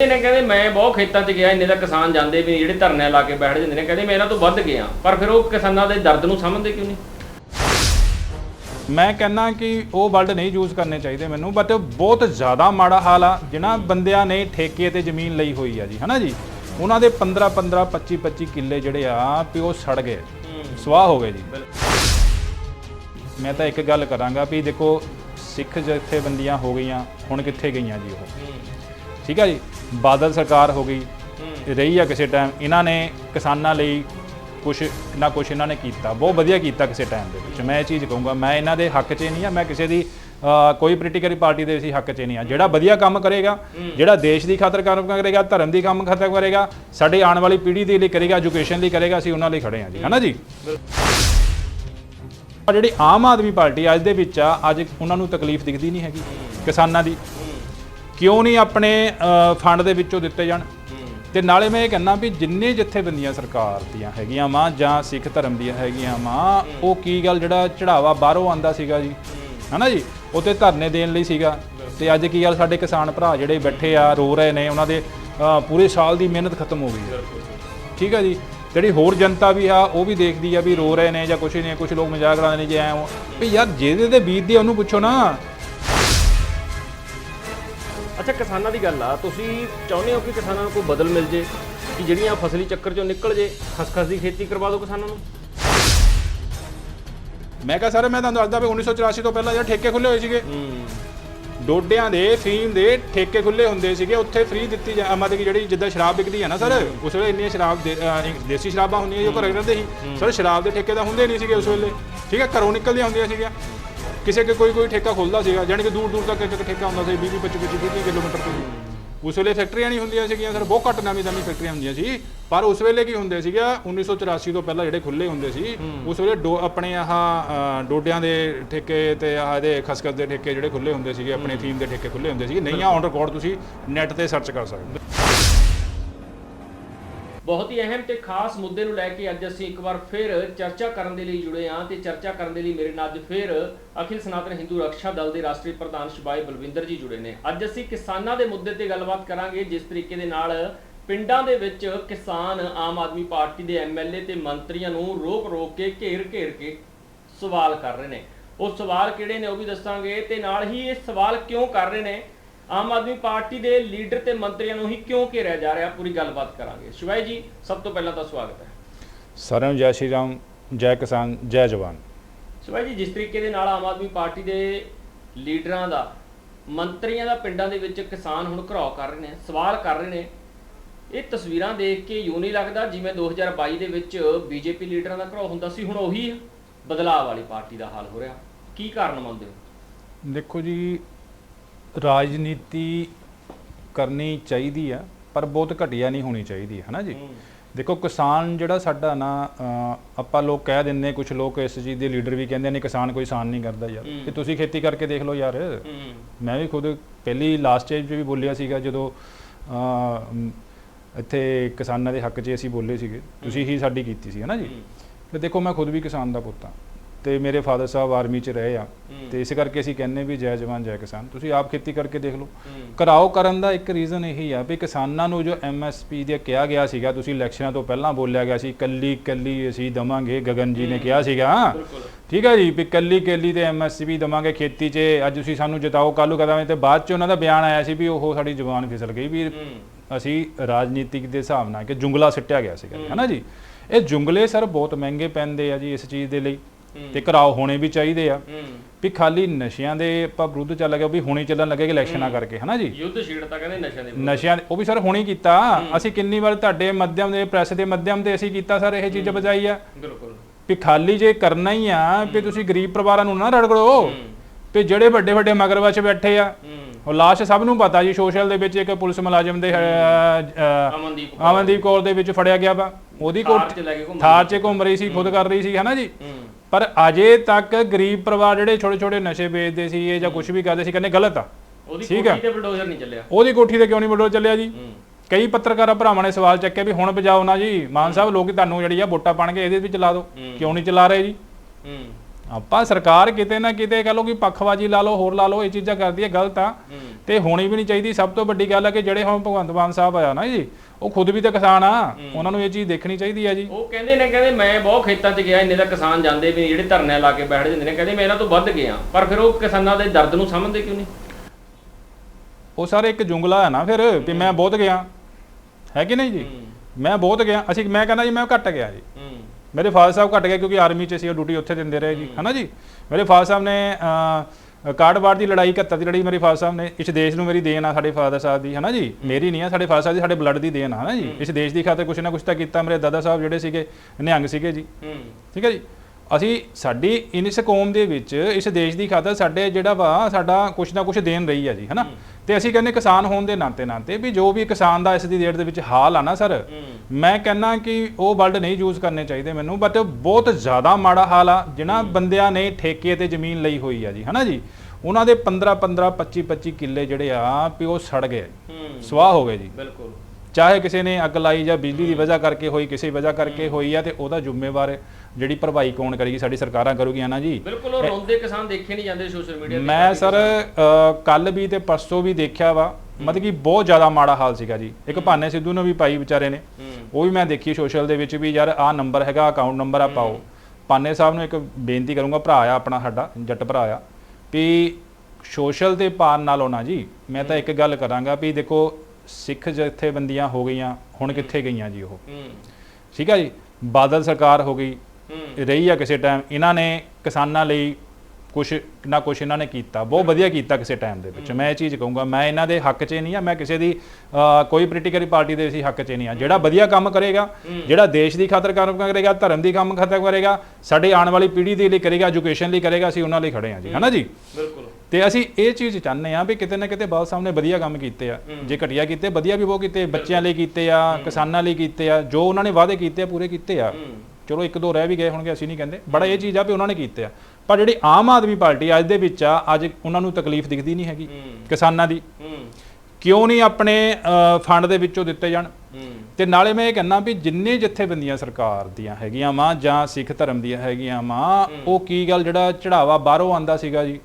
ਨੇ ਕਹਿੰਦੇ ਮੈਂ ਬਹੁਤ ਖੇਤਾਂ 'ਚ ਗਿਆ ਇੰਨੇ ਤਾਂ ਕਿਸਾਨ ਜਾਂਦੇ ਵੀ ਨਹੀਂ, ਜਿਹੜੇ ਧਰਨੇ ਲਾ ਕੇ ਬੈਠ ਜਾਂਦੇ ਨੇ ਕਹਿੰਦੇ ਮੈਂ ਇਹਨਾਂ ਤੋਂ ਵੱਧ ਗਿਆ। ਪਰ ਫਿਰ ਉਹ ਕਿਸਾਨਾਂ ਦੇ ਦਰਦ ਨੂੰ ਸਮਝਦੇ ਕਿਉਂ ਨਹੀਂ? ਮੈਂ ਕਹਿੰਨਾ ਕਿ ਉਹ ਵਰਡ ਨਹੀਂ ਯੂਜ਼ ਕਰਨੇ ਚਾਹੀਦੇ ਮੈਨੂੰ ਬਟ ਬਹੁਤ ਜ਼ਿਆਦਾ ਮਾੜਾ ਹਾਲ ਆ ਜਿਨ੍ਹਾਂ ਬੰਦਿਆਂ ਨੇ ਠੇਕੇ ਤੇ ਜ਼ਮੀਨ ਲਈ ਹੋਈ ਆ ਜੀ ਹਨਾ ਜੀ? ਉਹਨਾਂ ਦੇ 15 15 25 25 ਕਿੱਲੇ ਜਿਹੜੇ ਆ ਵੀ ਉਹ ਸੜ ਗਏ। ਸਵਾਹ ਹੋ ਗਏ ਜੀ। ਮੈਂ ਤਾਂ ਇੱਕ ਗੱਲ ਕਰਾਂਗਾ ਵੀ ਦੇਖੋ ਸਿੱਖ ਜਥੇਬੰਦੀਆਂ ਹੋ ਗਈਆਂ ਹੁਣ ਕਿੱਥੇ ਗਈਆਂ ਜੀ ਉਹ? ਠੀਕ ਆ ਜੀ? ਬਾਦਲ ਸਰਕਾਰ ਹੋ ਗਈ ਰਹੀ ਆ ਕਿਸੇ ਟਾਈਮ ਇਹਨਾਂ ਨੇ ਕਿਸਾਨਾਂ ਲਈ ਕੁਛ ਨਾ ਕੁਛ ਇਹਨਾਂ ਨੇ ਕੀਤਾ। ਬਹੁਤ ਵਧੀਆ ਕੀਤਾ ਕਿਸੇ ਟਾਈਮ ਦੇ ਵਿੱਚ। ਮੈਂ ਇਹ ਚੀਜ਼ ਕਹੂੰਗਾ ਮੈਂ ਇਹਨਾਂ ਦੇ ਹੱਕ 'ਚ ਨਹੀਂ ਆ ਮੈਂ ਕਿਸੇ ਦੀ ਕੋਈ ਪੋਲੀਟੀਕਲ ਪਾਰਟੀ ਦੇ ਅਸੀਂ ਹੱਕ 'ਚ ਨਹੀਂ ਆ। ਜਿਹੜਾ ਵਧੀਆ ਕੰਮ ਕਰੇਗਾ ਜਿਹੜਾ ਦੇਸ਼ ਦੀ ਖਾਤਰ ਕੰਮ ਕਰੇਗਾ ਧਰਮ ਦੀ ਕੰਮ ਖਾਤਰ ਕਰੇਗਾ ਸਾਡੇ ਆਉਣ ਵਾਲੀ ਪੀੜ੍ਹੀ ਦੇ ਲਈ ਕਰੇਗਾ ਐਜੂਕੇਸ਼ਨ ਲਈ ਕਰੇਗਾ ਅਸੀਂ ਉਹਨਾਂ ਲਈ ਖੜੇ ਆ ਜੀ। ਹਨਾ ਜੀ? ਜਿਹੜੀ ਆਮ ਆਦਮੀ ਪਾਰਟੀ ਅੱਜ ਦੇ ਵਿੱਚ ਆ ਅੱਜ ਉਹਨਾਂ ਨੂੰ ਤਕਲੀਫ ਦਿਖਦੀ ਨਹੀਂ ਹੈਗੀ। ਕਿਸਾਨਾਂ ਦੀ ਕਿਉਂ ਨਹੀਂ ਆਪਣੇ ਫੰਡ ਦੇ ਵਿੱਚੋਂ ਦਿੱਤੇ ਜਾਣ? ਤੇ ਨਾਲੇ ਮੈਂ ਇਹ ਕਹਿੰਦਾ ਵੀ ਜਿੰਨੇ ਜਥੇਬੰਦੀਆਂ ਸਰਕਾਰ ਦੀਆਂ ਹੈਗੀਆਂ ਮਾਂ ਜਾਂ ਸਿੱਖ ਧਰਮ ਦੀਆਂ ਹੈਗੀਆਂ ਮਾਂ ਉਹ ਕੀ ਗੱਲ ਜਿਹੜਾ ਚੜਾਵਾ ਬਾਹਰੋਂ ਆਂਦਾ ਸੀਗਾ ਜੀ? ਹਨਾ ਜੀ? ਉੱਤੇ ਧਰਨੇ ਦੇਣ ਲਈ ਸੀਗਾ। ਤੇ ਅੱਜ ਕੀ ਗੱਲ ਸਾਡੇ ਕਿਸਾਨ ਭਰਾ ਜਿਹੜੇ ਬੈਠੇ ਆ ਰੋ ਰਹੇ ਨੇ ਉਹਨਾਂ ਦੇ ਪੂਰੇ ਸਾਲ ਦੀ ਮਿਹਨਤ ਖਤਮ ਹੋ ਗਈ ਹੈ ਠੀਕ ਹੈ ਜੀ? ਜਿਹੜੀ ਹੋਰ ਜਨਤਾ ਵੀ ਆ ਉਹ ਵੀ ਦੇਖਦੀ ਆ ਵੀ ਰੋ ਰਹੇ ਨੇ ਜਾਂ ਕੁਛ ਨਹੀਂ ਕੁਝ ਲੋਕ ਮਜ਼ਾਕ ਕਰਾਉਂਦੇ ਨੇ ਜੇ ਐ ਵੀ ਯਾਰ ਜਿਹਦੇ ਤੇ ਬੀਤਦੀ ਆ ਉਹਨੂੰ ਪੁੱਛੋ ਨਾ। ਅੱਛਾ ਕਿਸਾਨਾਂ ਦੀ ਗੱਲ ਆ ਤੁਸੀਂ ਚਾਹੁੰਦੇ ਹੋ ਕਿ ਕਿਸਾਨਾਂ ਨੂੰ ਕੋਈ ਬਦਲ ਮਿਲ ਜੇ ਕਿ ਜਿਹੜੀਆਂ ਫਸਲੀ ਚੱਕਰ ਚੋਂ ਨਿਕਲ ਜੇ ਖਸਖਸ ਦੀ ਖੇਤੀ ਕਰਵਾ ਦਿਓ ਕਿਸਾਨਾਂ ਨੂੰ? ਮੈਂ ਕਹਾਂ ਸਰ ਮੈਂ ਤੁਹਾਨੂੰ ਦੱਸਦਾ ਵੀ 1984 ਤੋਂ ਪਹਿਲਾਂ ਜਿਹੜੇ ਠੇਕੇ ਖੁੱਲੇ ਹੋਏ ਸੀਗੇ ਡੋਡਿਆਂ ਦੇ ਫੀਮ ਦੇ ਠੇਕੇ ਖੁੱਲੇ ਹੁੰਦੇ ਸੀਗੇ ਉੱਥੇ ਫ੍ਰੀ ਦਿੱਤੀ ਜਾ ਮਤਲਬ ਕਿ ਜਿਹੜੀ ਜਿੱਦਾਂ ਸ਼ਰਾਬ ਵਿਕਦੀ ਹੈ ਨਾ ਸਰ ਉਸ ਵੇਲੇ ਇੰਨੀਆਂ ਸ਼ਰਾਬ ਦੇ- ਅਹ ਇੰਗ- ਦੇਸੀ ਸ਼ਰਾਬਾਂ ਹੁੰਦੀਆਂ ਜੋ ਘਰੇ ਰਹਿੰਦੇ ਸੀ। ਸਰ ਸ਼ਰਾਬ ਦੇ ਠੇਕੇ ਤਾਂ ਹੁੰਦੇ ਨਹੀਂ ਸੀਗੇ ਉਸ ਵੇਲੇ। ਠੀਕ ਹੈ ਘਰੋਂ ਨਿਕਲਦੀਆਂ ਹੁੰਦੀਆਂ ਸੀਗੀਆਂ। ਕਿਸੇ ਕੇ ਕੋਈ ਕੋਈ ਠੇਕਾ ਖੁੱਲਦਾ ਸੀਗਾ ਜਾਣੀ ਕਿ ਦੂਰ ਦੂਰ ਤੱਕ ਇੱਕ ਠੇਕਾ ਹੁੰਦਾ ਸੀ 20 25 25 30 ਕਿਲੋਮੀਟਰ ਤੋਂ। ਉਸ ਵੇਲੇ ਫੈਕਟਰੀਆਂ ਨਹੀਂ ਹੁੰਦੀਆਂ ਸੀਗੀਆਂ ਸਰ ਬਹੁਤ ਘੱਟ ਨਵੀਂ ਨਵੀਂ ਫੈਕਟਰੀਆਂ ਹੁੰਦੀਆਂ ਸੀ। ਪਰ ਉਸ ਵੇਲੇ ਕੀ ਹੁੰਦੇ ਸੀਗਾ 1984 ਤੋਂ ਪਹਿਲਾਂ ਜਿਹੜੇ ਖੁੱਲੇ ਹੁੰਦੇ ਸੀ ਉਸ ਵੇਲੇ ਆਪਣੇ ਆਹ ਡੋਡਿਆਂ ਦੇ ਠੇਕੇ ਤੇ ਆਹ ਇਹਦੇ ਖਸਖਸ ਦੇ ਠੇਕੇ ਜਿਹੜੇ ਖੁੱਲੇ ਹੁੰਦੇ ਸੀਗੇ ਆਪਣੇ ਥੀਮ ਦੇ ਠੇਕੇ ਖੁੱਲੇ ਹੁੰਦੇ ਸੀਗੇ ਨਹੀਂ ਆ ਔਨ ਰਿਕਾਰਡ ਤੁਸੀਂ ਨੈਟ ਤੇ ਸਰਚ ਕਰ ਸਕਦੇ ਹੋ। ਬਹੁਤ ਹੀ ਅਹਿਮ ਤੇ ਖਾਸ ਮੁੱਦੇ ਨੂੰ ਲੈ ਕੇ ਅੱਜ ਅਸੀਂ ਇੱਕ ਵਾਰ ਫਿਰ ਚਰਚਾ ਕਰਨ ਦੇ ਲਈ ਜੁੜੇ ਹਾਂ ਤੇ ਚਰਚਾ ਕਰਨ ਦੇ ਲਈ ਮੇਰੇ ਨਾਲ ਅੱਜ ਫਿਰ ਅਖਿਲ ਸਨਾਤਨ ਹਿੰਦੂ ਰੱਖਿਆ ਦਲ ਦੇ ਰਾਸ਼ਟਰੀ ਪ੍ਰਧਾਨ ਸ਼ਿਵਾਏ ਬਲਵਿੰਦਰ ਜੀ ਜੁੜੇ ਨੇ। ਅੱਜ ਅਸੀਂ ਕਿਸਾਨਾਂ ਦੇ ਮੁੱਦੇ ਤੇ ਗੱਲਬਾਤ ਕਰਾਂਗੇ, ਜਿਸ ਤਰੀਕੇ ਦੇ ਨਾਲ ਪਿੰਡਾਂ ਦੇ ਵਿੱਚ ਕਿਸਾਨ ਆਮ ਆਦਮੀ ਪਾਰਟੀ ਦੇ ਐਮਐਲਏ ਤੇ ਮੰਤਰੀਆਂ ਨੂੰ ਰੋਕ-ਰੋਕ ਕੇ, ਘੇਰ-ਘੇਰ ਕੇ ਸਵਾਲ ਕਰ ਰਹੇ ਨੇ। ਉਹ ਸਵਾਲ ਕਿਹੜੇ ਨੇ ਉਹ ਵੀ ਦੱਸਾਂਗੇ ਤੇ ਨਾਲ ਹੀ ਇਹ ਸਵਾਲ ਕਿਉਂ ਕਰ ਰਹੇ ਨੇ ਆਮ ਆਦਮੀ ਪਾਰਟੀ ਦੇ ਲੀਡਰ ਤੇ ਮੰਤਰੀਆਂ ਨੂੰ ਹੀ ਕਿਉਂ ਘੇਰਿਆ ਜਾ ਰਿਹਾ? ਪੂਰੀ ਗੱਲਬਾਤ ਕਰਾਂਗੇ। ਸ਼ਿਵਾਈ ਜੀ ਸਭ ਤੋਂ ਪਹਿਲਾਂ ਤਾਂ ਸਵਾਗਤ ਹੈ। ਸਾਰਿਆਂ ਨੂੰ ਜੈ ਸ਼੍ਰੀ ਰਾਮ ਜੈ ਕਿਸਾਨ ਜੈ ਜਵਾਨ। ਸ਼ਿਵਾਈ ਜੀ ਜਿਸ ਤਰੀਕੇ ਦੇ ਨਾਲ ਆਮ ਆਦਮੀ ਪਾਰਟੀ ਦੇ ਲੀਡਰਾਂ ਦਾ ਮੰਤਰੀਆਂ ਦਾ ਪਿੰਡਾਂ ਦੇ ਵਿੱਚ ਕਿਸਾਨ ਹੁਣ ਘਰਾਓ ਕਰ ਰਹੇ ਨੇ ਸਵਾਲ ਕਰ ਰਹੇ ਨੇ ਇਹ ਤਸਵੀਰਾਂ ਦੇਖ ਕੇ ਯੂੰ ਨਹੀਂ ਲੱਗਦਾ ਜਿਵੇਂ 2022 ਦੇ ਵਿੱਚ ਬੀਜੇਪੀ ਲੀਡਰਾਂ ਦਾ ਘਰਾਓ ਹੁੰਦਾ ਸੀ ਹੁਣ ਉਹੀ ਬਦਲਾਅ ਵਾਲੀ ਪਾਰਟੀ ਦਾ ਹਾਲ ਹੋ ਰਿਹਾ। ਕੀ ਕਾਰਨ ਮੰਨਦੇ ਹੋ? ਦੇਖੋ ਜੀ ਰਾਜਨੀਤੀ ਕਰਨੀ ਚਾਹੀਦੀ ਆ ਪਰ ਬਹੁਤ ਘਟੀਆ ਨਹੀਂ ਹੋਣੀ ਚਾਹੀਦੀ ਹੈ ਨਾ ਜੀ ਦੇਖੋ ਕਿਸਾਨ ਜਿਹੜਾ ਸਾਡਾ ਨਾ ਅਹ, ਆਪਾਂ ਲੋਕ ਕਹਿ ਦਿੰਦੇ ਕੁਝ ਲੋਕ ਇਸ ਚੀਜ਼ ਦੇ ਲੀਡਰ ਵੀ ਕਹਿੰਦੇ ਨੇ ਕਿਸਾਨ ਕੋਈ ਸਾਨ ਨਹੀਂ ਕਰਦਾ ਯਾਰ। ਤੇ ਤੁਸੀਂ ਖੇਤੀ ਕਰਕੇ ਦੇਖ ਲਓ ਯਾਰ। ਮੈਂ ਵੀ ਖੁਦ ਪਹਿਲੀ ਲਾਸਟ ਸਟੇਜ 'ਤੇ ਵੀ ਬੋਲਿਆ ਸੀਗਾ ਜਦੋਂ ਅਹ, ਮ, ਇੱਥੇ ਕਿਸਾਨਾਂ ਦੇ ਹੱਕ 'ਚ ਅਸੀਂ ਬੋਲੇ ਸੀਗੇ। ਤੁਸੀਂ ਹੀ। ਸਾਡੀ ਕੀਤੀ ਸੀ ਹੈ ਨਾ ਜੀ। ਤੇ ਦੇਖੋ ਮੈਂ ਖੁਦ ਵੀ ਕਿਸਾਨ ਦਾ ਪੁੱਤ ਹਾਂ। ਤੇ ਮੇਰੇ ਫਾਦਰ ਸਾਹਿਬ ਆਰਮੀ 'ਚ ਰਹੇ ਆ। ਤੇ ਇਸ ਕਰਕੇ ਅਸੀਂ ਕਹਿੰਨੇ ਵੀ ਜੈ ਜਵਾਨ ਜੈ ਕਿਸਾਨ। ਤੁਸੀਂ ਆਪ ਖੇਤੀ ਕਰਕੇ ਦੇਖ ਲਓ। ਹੂੰ। ਘਰਾਓ ਕਰਨ ਦਾ ਇੱਕ ਰੀਜ਼ਨ ਇਹੀ ਆ ਵੀ ਕਿਸਾਨਾਂ ਨੂੰ ਜੋ ਐਮਐਸਪੀ ਦੇ ਕਿਹਾ ਗਿਆ ਸੀਗਾ ਤੁਸੀਂ ਇਲੈਕਸ਼ਨਾਂ ਤੋਂ ਪਹਿਲਾਂ ਬੋਲਿਆ ਗਿਆ ਸੀ ਕੱਲੀ ਕੱਲੀ ਅਸੀਂ ਦਵਾਂਗੇ ਗਗਨ ਜੀ ਨੇ ਕਿਹਾ ਸੀਗਾ। ਠੀਕ ਹੈ ਜੀ ਵੀ ਕੱਲੀ ਕੱਲੀ ਤੇ ਐਮਐਸਪੀ ਦਵਾਂਗੇ ਖੇਤੀ 'ਚ ਅੱਜ ਤੁਸੀਂ ਸਾਨੂੰ ਜਿਤਾਓ ਕਾਲੂ ਕਦਾਵੇਂ ਤੇ ਬਾਅਦ 'ਚ ਉਹਨਾਂ ਦਾ ਬਿਆਨ ਆਇਆ ਸੀ ਵੀ ਉਹ ਸਾਡੀ ਜ਼ੁਬਾਨ ਫਿਸਲ ਗਈ ਵੀ ਅਸੀਂ ਰਾਜਨੀਤਿਕ ਦੇ ਹਿਸਾਬ ਨਾਲ ਕਿ ਜੁੰਗਲਾ ਸਿੱਟਿਆ ਗਿਆ ਸੀਗਾ ਹੈ। ਨਾ ਜੀ? ਇਹ ਜੁੰਗਲੇ ਸਰ ਬਹੁਤ ਮਹਿੰਗੇ ਪੈਂਦੇ ਆ ਜੀ ਇਸ ਚੀਜ਼ ਦੇ ਲਈ। ਤੇ ਘਰਾਓ ਹੋਣੇ ਵੀ ਚਾਹੀਦੇ ਆ। ਵੀ ਖਾਲੀ ਨਸ਼ਿਆਂ ਦੇ ਆਪਾਂ ਵਿਰੁੱਧ ਚੱਲ ਗਿਆ ਵੀ ਹੁਣੇ ਚੱਲਣ ਲੱਗੇ ਇਲੈਕਸ਼ਨਾਂ ਕਰਕੇ ਹਨਾ ਜੀ? ਯੁੱਧ ਛੇੜਤਾ ਕਹਿੰਦੇ ਨਸ਼ਿਆਂ ਦੇ। ਨਸ਼ਿਆਂ ਦੇ- ਉਹ ਵੀ ਸਰ ਹੁਣੇ ਕੀਤਾ। ਅਸੀਂ ਕਿੰਨੀ ਵਾਰ ਤੁਹਾਡੇ ਮਾਧਿਅਮ ਦੇ ਪ੍ਰੈਸ ਦੇ ਮਾਧਿਅਮ ਤੇ ਅਸੀਂ ਕੀਤਾ ਸਰ ਇਹ ਚੀਜ਼ ਬਚਾਈ ਆ। ਬਿਲਕੁਲ। ਵੀ ਖਾਲੀ ਜੇ ਕਰਨਾ ਹੀ ਆ ਵੀ ਤੁਸੀਂ ਗਰੀਬ ਪਰਿਵਾਰਾਂ ਨੂੰ ਨਾ ਰੜਗੜੋ ਵੀ ਜਿਹੜੇ ਵੱਡੇ ਵੱਡੇ ਮਗਰਮੱਛ ਬੈਠੇ ਆ। ਉਹ ਲਾਸ਼ ਸਭ ਨੂੰ ਪਤਾ ਜੀ ਸੋਸ਼ਲ ਦੇ ਵਿੱਚ ਇੱਕ ਪੁਲਿਸ ਮੁਲਾਜ਼ਮ ਦੇ ਅਮਨਦੀਪ। ਅਮਨਦੀਪ ਕੌਰ ਦੇ ਵਿੱਚ ਫੜਿਆ ਗਿਆ ਵਾ। ਉਹਦੀ ਕੋਠ ਥਾਰ 'ਚ ਘੁੰਮ ਰਹੀ ਸੀ ਖੁਦ ਕਰ ਰਹੀ ਸੀ ਹਨਾ ਜੀ? ਪਰ ਅਜੇ ਤੱਕ ਗਰੀਬ ਪਰਿਵਾਰ ਜਿਹੜੇ ਛੋਟੇ ਛੋਟੇ ਨਸ਼ੇ ਵੇਚਦੇ ਸੀ ਇਹ ਜਾਂ ਕੁਝ ਵੀ ਕਰਦੇ ਸੀ ਕਹਿੰਦੇ ਗਲਤ ਆ। ਉਹਦੀ ਠੀਕ ਆ। ਕੋਠੀ ਤੇ ਬਲਡੋਜ਼ਰ ਨਹੀਂ ਚੱਲਿਆ। ਉਹਦੀ ਕੋਠੀ ਤੇ ਕਿਉਂ ਨਹੀਂ ਬਲਡੋਜ਼ਰ ਚੱਲਿਆ ਜੀ? ਕਈ ਪੱਤਰਕਾਰਾਂ ਭਰਾਵਾਂ ਨੇ ਸਵਾਲ ਚੱਕਿਆ ਵੀ ਹੁਣ ਬਜਾਓ ਨਾ ਜੀ। ਮਾਨ ਸਾਹਿਬ ਲੋਕ ਤੁਹਾਨੂੰ ਜਿਹੜੀ ਆ ਵੋਟਾਂ ਪਾਣਗੇ ਇਹਦੇ ਵਿੱਚ ਚਲਾ ਦਿਓ। ਕਿਉਂ ਨਹੀਂ ਚਲਾ ਰਹੇ ਜੀ? ਹੂੰ। ਆਪਾਂ ਸਰਕਾਰ ਕਿਤੇ ਨਾ ਕਿਤੇ ਕਹ ਲਓ ਕਿ ਪੱਖਵਾਜੀ ਲਾ ਲਓ ਹੋਰ ਲਾ ਲਓ ਇਹ ਚੀਜ਼ਾਂ ਕਰਦੀ ਹੈ ਗਲਤ ਆ। ਤੇ ਹੋਣੀ ਵੀ ਨਹੀਂ ਚਾਹੀਦੀ। ਸਭ ਤੋਂ ਵੱਡੀ ਗੱਲ ਹੈ ਕਿ ਜਿਹੜੇ ਹੁਣ ਭਗਵੰਤ ਮਾਨ ਸਾਹਿਬ ਆਇਆ ਨਾ ਜੀ ਉਹ ਖੁਦ ਵੀ ਤਾਂ ਕਿਸਾਨ ਆ। ਉਹਨਾਂ ਨੂੰ ਇਹ ਚੀਜ਼ ਦੇਖਣੀ ਚਾਹੀਦੀ ਆ ਜੀ। ਉਹ ਕਹਿੰਦੇ ਨੇ ਕਹਿੰਦੇ ਮੈਂ ਬਹੁਤ ਖੇਤਾਂ 'ਚ ਗਿਆ ਇੰਨੇ ਤਾਂ ਕਿਸਾਨ ਜਾਂਦੇ ਵੀ ਜਿਹੜੇ ਧਰਨੇ ਲਾ ਕੇ ਬੈਠ ਜਾਂਦੇ ਨੇ। ਕਹਿੰਦੇ ਮੈਂ ਇਹਨਾਂ ਤੋਂ ਵੱਧ ਗਿਆ। ਪਰ ਫਿਰ ਉਹ ਕਿਸਾਨਾਂ ਦੇ ਦਰਦ ਨੂੰ ਸਮਝਦੇ ਕਿਉਂ ਨਹੀਂ? ਉਹ ਸਾਰੇ ਇੱਕ ਜੁੰਗਲਾ ਹੈ ਨਾ ਫਿਰ ਵੀ ਮੈਂ ਬਹੁਤ ਗਿਆ। ਹੈ ਕਿ ਨਹੀਂ ਜੀ? ਮੈਂ ਬਹੁਤ ਗਿਆ। ਅਸੀਂ ਮੈਂ ਕਹਿੰਦਾ ਜੀ ਮੈਂ ਘੱਟ ਗਿਆ ਜੀ। ਮੇਰੇ ਫਾਦਰ ਸਾਹਿਬ ਘੱਟ ਗਏ ਕਿਉਂਕਿ ਆਰਮੀ 'ਚ ਸੀ ਉਹ ਡਿਊਟੀ ਉੱਥੇ ਦਿੰਦੇ ਰਹੇ ਜੀ ਹਨਾ ਜੀ? ਮੇਰੇ ਫਾਦਰ ਸਾਹਿਬ ਨੇ ਕਾਰਡਵਾਰ ਦੀ ਲੜਾਈ 71 ਦੀ ਲੜਾਈ ਮੇਰੇ ਫਾਦਰ ਸਾਹਿਬ ਨੇ ਇਸ ਦੇਸ਼ ਨੂੰ ਮੇਰੀ ਦੇਣ ਆ ਸਾਡੇ ਫਾਦਰ ਸਾਹਿਬ ਦੀ ਹਨਾ ਜੀ? ਮੇਰੀ ਨਹੀਂ ਆ ਸਾਡੇ ਫਾਦਰ ਸਾਹਿਬ ਦੀ ਸਾਡੇ ਬਲੱਡ ਦੀ ਦੇਣ ਆ ਹਨਾ ਜੀ? ਇਸ ਦੇਸ਼ ਦੀ ਖਾਤਰ ਕੁਛ ਨਾ ਕੁਛ ਤਾਂ ਕੀਤਾ ਮੇਰੇ ਦਾਦਾ ਸਾਹਿਬ ਜਿਹੜੇ ਸੀਗੇ ਨਿਹੰਗ ਸੀਗੇ ਜੀ। ਠੀਕ ਹੈ ਜੀ? ਅਸੀਂ ਸਾਡੀ ਇਸ ਕੌਮ ਦੇ ਵਿੱਚ ਇਸ ਦੇਸ਼ ਦੀ ਖਾਤਰ ਸਾਡੇ ਜਿਹੜਾ ਵਾ ਸਾਡਾ ਕੁਛ ਨਾ ਕੁਛ ਦੇਣ ਰਹੀ ਆ ਜੀ ਹਨਾ? ਤੇ ਅਸੀਂ ਕਹਿੰਦੇ ਕਿਸਾਨ ਹੋਣ ਦੇ ਨਾਤੇ ਨਾਤੇ ਵੀ ਜੋ ਵੀ ਕਿਸਾਨ ਦਾ ਇਸ ਦੀ ਡੇਟ ਦੇ ਵਿੱਚ ਹਾਲ ਆ ਨਾ ਸਰ ਹੂੰ। ਮੈਂ ਕਹਿੰਨਾ ਕਿ ਉਹ ਵਰਡ ਨਹੀਂ ਯੂਜ਼ ਕਰਨੇ ਚਾਹੀਦੇ ਮੈਨੂੰ ਬਟ ਬਹੁਤ ਜ਼ਿਆਦਾ ਮਾੜਾ ਹਾਲ ਆ ਜਿਨ੍ਹਾਂ ਬੰਦਿਆਂ ਨੇ ਠੇਕੇ ਤੇ ਜ਼ਮੀਨ ਲਈ ਹੋਈ ਆ ਜੀ ਹਨਾ ਜੀ? ਉਹਨਾਂ ਦੇ 15 15 25 25 ਕਿੱਲੇ ਜਿਹੜੇ ਆ ਵੀ ਉਹ ਸੜ ਗਏ ਹੂੰ। ਸਵਾਹ ਹੋ ਗਏ ਜੀ। ਬਿਲਕੁਲ। ਚਾਹੇ ਕਿਸੇ ਨੇ ਅੱਗ ਲਾਈ ਜਾਂ ਬਿਜਲੀ ਦੀ ਵਜ੍ਹਾ ਕਰਕੇ ਹੋਈ ਕਿਸੇ ਵਜ੍ਹਾ ਕਰਕੇ ਹੋਈ ਆ ਤੇ ਉਹਦਾ ਜ਼ਿੰਮੇਵਾਰ ਜਿਹੜੀ ਭਰਪਾਈ ਕੌਣ ਕਰੇਗੀ ਸਾਡੀ ਸਰਕਾਰਾਂ ਕਰੂਗੀਆਂ ਨਾ ਜੀ। ਬਿਲਕੁਲ ਉਹ ਰੋਂਦੇ ਕਿਸਾਨ ਦੇਖੇ ਨਹੀਂ ਜਾਂਦੇ ਸੋਸ਼ਲ ਮੀਡੀਆ ਤੇ ਮੈਂ ਸਰ ਕੱਲ ਵੀ ਤੇ ਪਰਸੋਂ ਵੀ ਦੇਖਿਆ ਵਾ। ਮਤਲਬ ਕਿ ਬਹੁਤ ਜ਼ਿਆਦਾ ਮਾੜਾ ਹਾਲ ਸੀਗਾ ਜੀ। ਇੱਕ ਭਾਨੇ ਸਿੱਧੂ ਨੂੰ ਵੀ ਪਾਈ ਵਿਚਾਰੇ ਨੇ। ਉਹ ਵੀ ਮੈਂ ਦੇਖੀ ਸੋਸ਼ਲ ਦੇ ਵਿੱਚ ਵੀ ਯਾਰ ਆਹ ਨੰਬਰ ਹੈਗਾ ਅਕਾਊਂਟ ਨੰਬਰ ਆ ਪਾਓ ਪਾਨੇ ਸਾਹਿਬ ਨੂੰ ਇੱਕ ਬੇਨਤੀ ਕਰੂੰਗਾ ਭਰਾ ਆ ਆਪਣਾ ਸਾਡਾ ਜੱਟ ਭਰਾ ਆ ਵੀ ਸੋਸ਼ਲ ਤੇ ਪਾਣ ਨਾਲੋਂ ਨਾ ਜੀ। ਮੈਂ ਤਾਂ ਇੱਕ ਗੱਲ ਕਰਾਂਗਾ ਵੀ ਦੇਖੋ ਸਿੱਖ ਜਥੇਬੰਦੀਆਂ ਹੋ ਗਈਆਂ ਹੁਣ ਕਿੱਥੇ ਗਈਆਂ ਜੀ ਉਹ। ਠੀਕ ਆ ਜੀ? ਬਾਦਲ ਸਰਕਾਰ ਹੋ ਗਈ ਰਹੀ ਆ ਕਿਸੇ ਟਾਈਮ ਇਹਨਾਂ ਨੇ ਕਿਸਾਨਾਂ ਲਈ ਕੁਛ ਨਾ ਕੁਛ ਇਹਨਾਂ ਨੇ ਕੀਤਾ ਬਹੁਤ ਵਧੀਆ ਕੀਤਾ ਕਿਸੇ ਟਾਈਮ ਦੇ ਵਿੱਚ। ਮੈਂ ਇਹ ਚੀਜ਼ ਕਹੂੰਗਾ ਮੈਂ ਇਹਨਾਂ ਦੇ ਹੱਕ 'ਚ ਨਹੀਂ ਆ ਮੈਂ ਕਿਸੇ ਦੀ ਕੋਈ ਪੋਲੀਟੀਕਲ ਪਾਰਟੀ ਦੇ ਸੀ ਹੱਕ 'ਚ ਨਹੀਂ ਆ। ਜਿਹੜਾ ਵਧੀਆ ਕੰਮ ਕਰੇਗਾ ਜਿਹੜਾ ਦੇਸ਼ ਦੀ ਖਾਤਰ ਕੰਮ ਕਰੇਗਾ ਧਰਮ ਦੀ ਕੰਮ ਖਾਤਰ ਕਰੇਗਾ ਸਾਡੇ ਆਉਣ ਵਾਲੀ ਪੀੜ੍ਹੀ ਦੇ ਲਈ ਕਰੇਗਾ ਐਜੂਕੇਸ਼ਨ ਲਈ ਕਰੇਗਾ ਅਸੀਂ ਉਹਨਾਂ ਲਈ ਖੜੇ ਆ ਜੀ ਹਨਾ ਜੀ? ਬਿਲਕੁਲ। ਤੇ ਅਸੀਂ ਇਹ ਚੀਜ਼ ਚਾਹੁੰਦੇ ਆ ਵੀ ਕਿਤੇ ਨਾ ਕਿਤੇ ਬਾਲ ਸਾਹਿਬ ਨੇ ਵਧੀਆ ਕੰਮ ਕੀਤੇ ਆ। ਜੇ ਘਟੀਆ ਕੀਤੇ ਵਧੀਆ ਵੀ ਉਹ ਕੀਤੇ ਬੱਚਿਆਂ ਲਈ ਕੀਤੇ ਆ ਕਿਸਾਨਾਂ ਲਈ ਕੀਤੇ ਆ ਜੋ ਉਹਨਾਂ ਨੇ ਵਾਅਦੇ ਕੀਤੇ ਆ ਪੂਰੇ ਕੀਤੇ ਆ। ਚਲੋ ਇੱਕ ਦੋ ਰਹਿ ਵੀ ਗਏ ਹੋਣਗੇ ਅਸੀਂ ਨਹੀਂ ਕਹਿੰਦੇ। ਬੜਾ ਇਹ ਚੀਜ਼ ਆ ਵੀ ਉਹਨਾਂ ਨੇ ਕੀਤੇ ਆ। ਪਰ ਜਿਹੜੀ ਆਮ ਆਦਮੀ ਪਾਰਟੀ ਅੱਜ ਦੇ ਵਿੱਚ ਆ ਅੱਜ ਉਹਨਾਂ ਨੂੰ ਤਕਲੀਫ ਦਿਖਦੀ ਨਹੀਂ ਹੈਗੀ ਕਿਸਾਨਾਂ ਦੀ। ਕਿਉਂ ਨਹੀਂ ਆਪਣੇ ਫੰਡ ਦੇ ਵਿੱਚੋਂ ਦਿੱਤੇ ਜਾਣ? ਤੇ ਨਾਲੇ ਮੈਂ ਇਹ ਕਹਿੰਦਾ ਵੀ ਜਿੰਨੇ ਜਥੇਬੰਦੀਆਂ ਸਰਕਾਰ ਦੀਆਂ ਹੈਗੀਆਂ ਮਾਂ ਜਾਂ ਸਿੱਖ ਧਰਮ ਦੀਆਂ ਹੈਗੀਆਂ ਮਾਂ ਉਹ ਕੀ ਗੱਲ ਜਿਹੜਾ ਚੜਾਵਾ ਬਾਹਰੋਂ ਆਂਦਾ ਸੀਗਾ ਜੀ?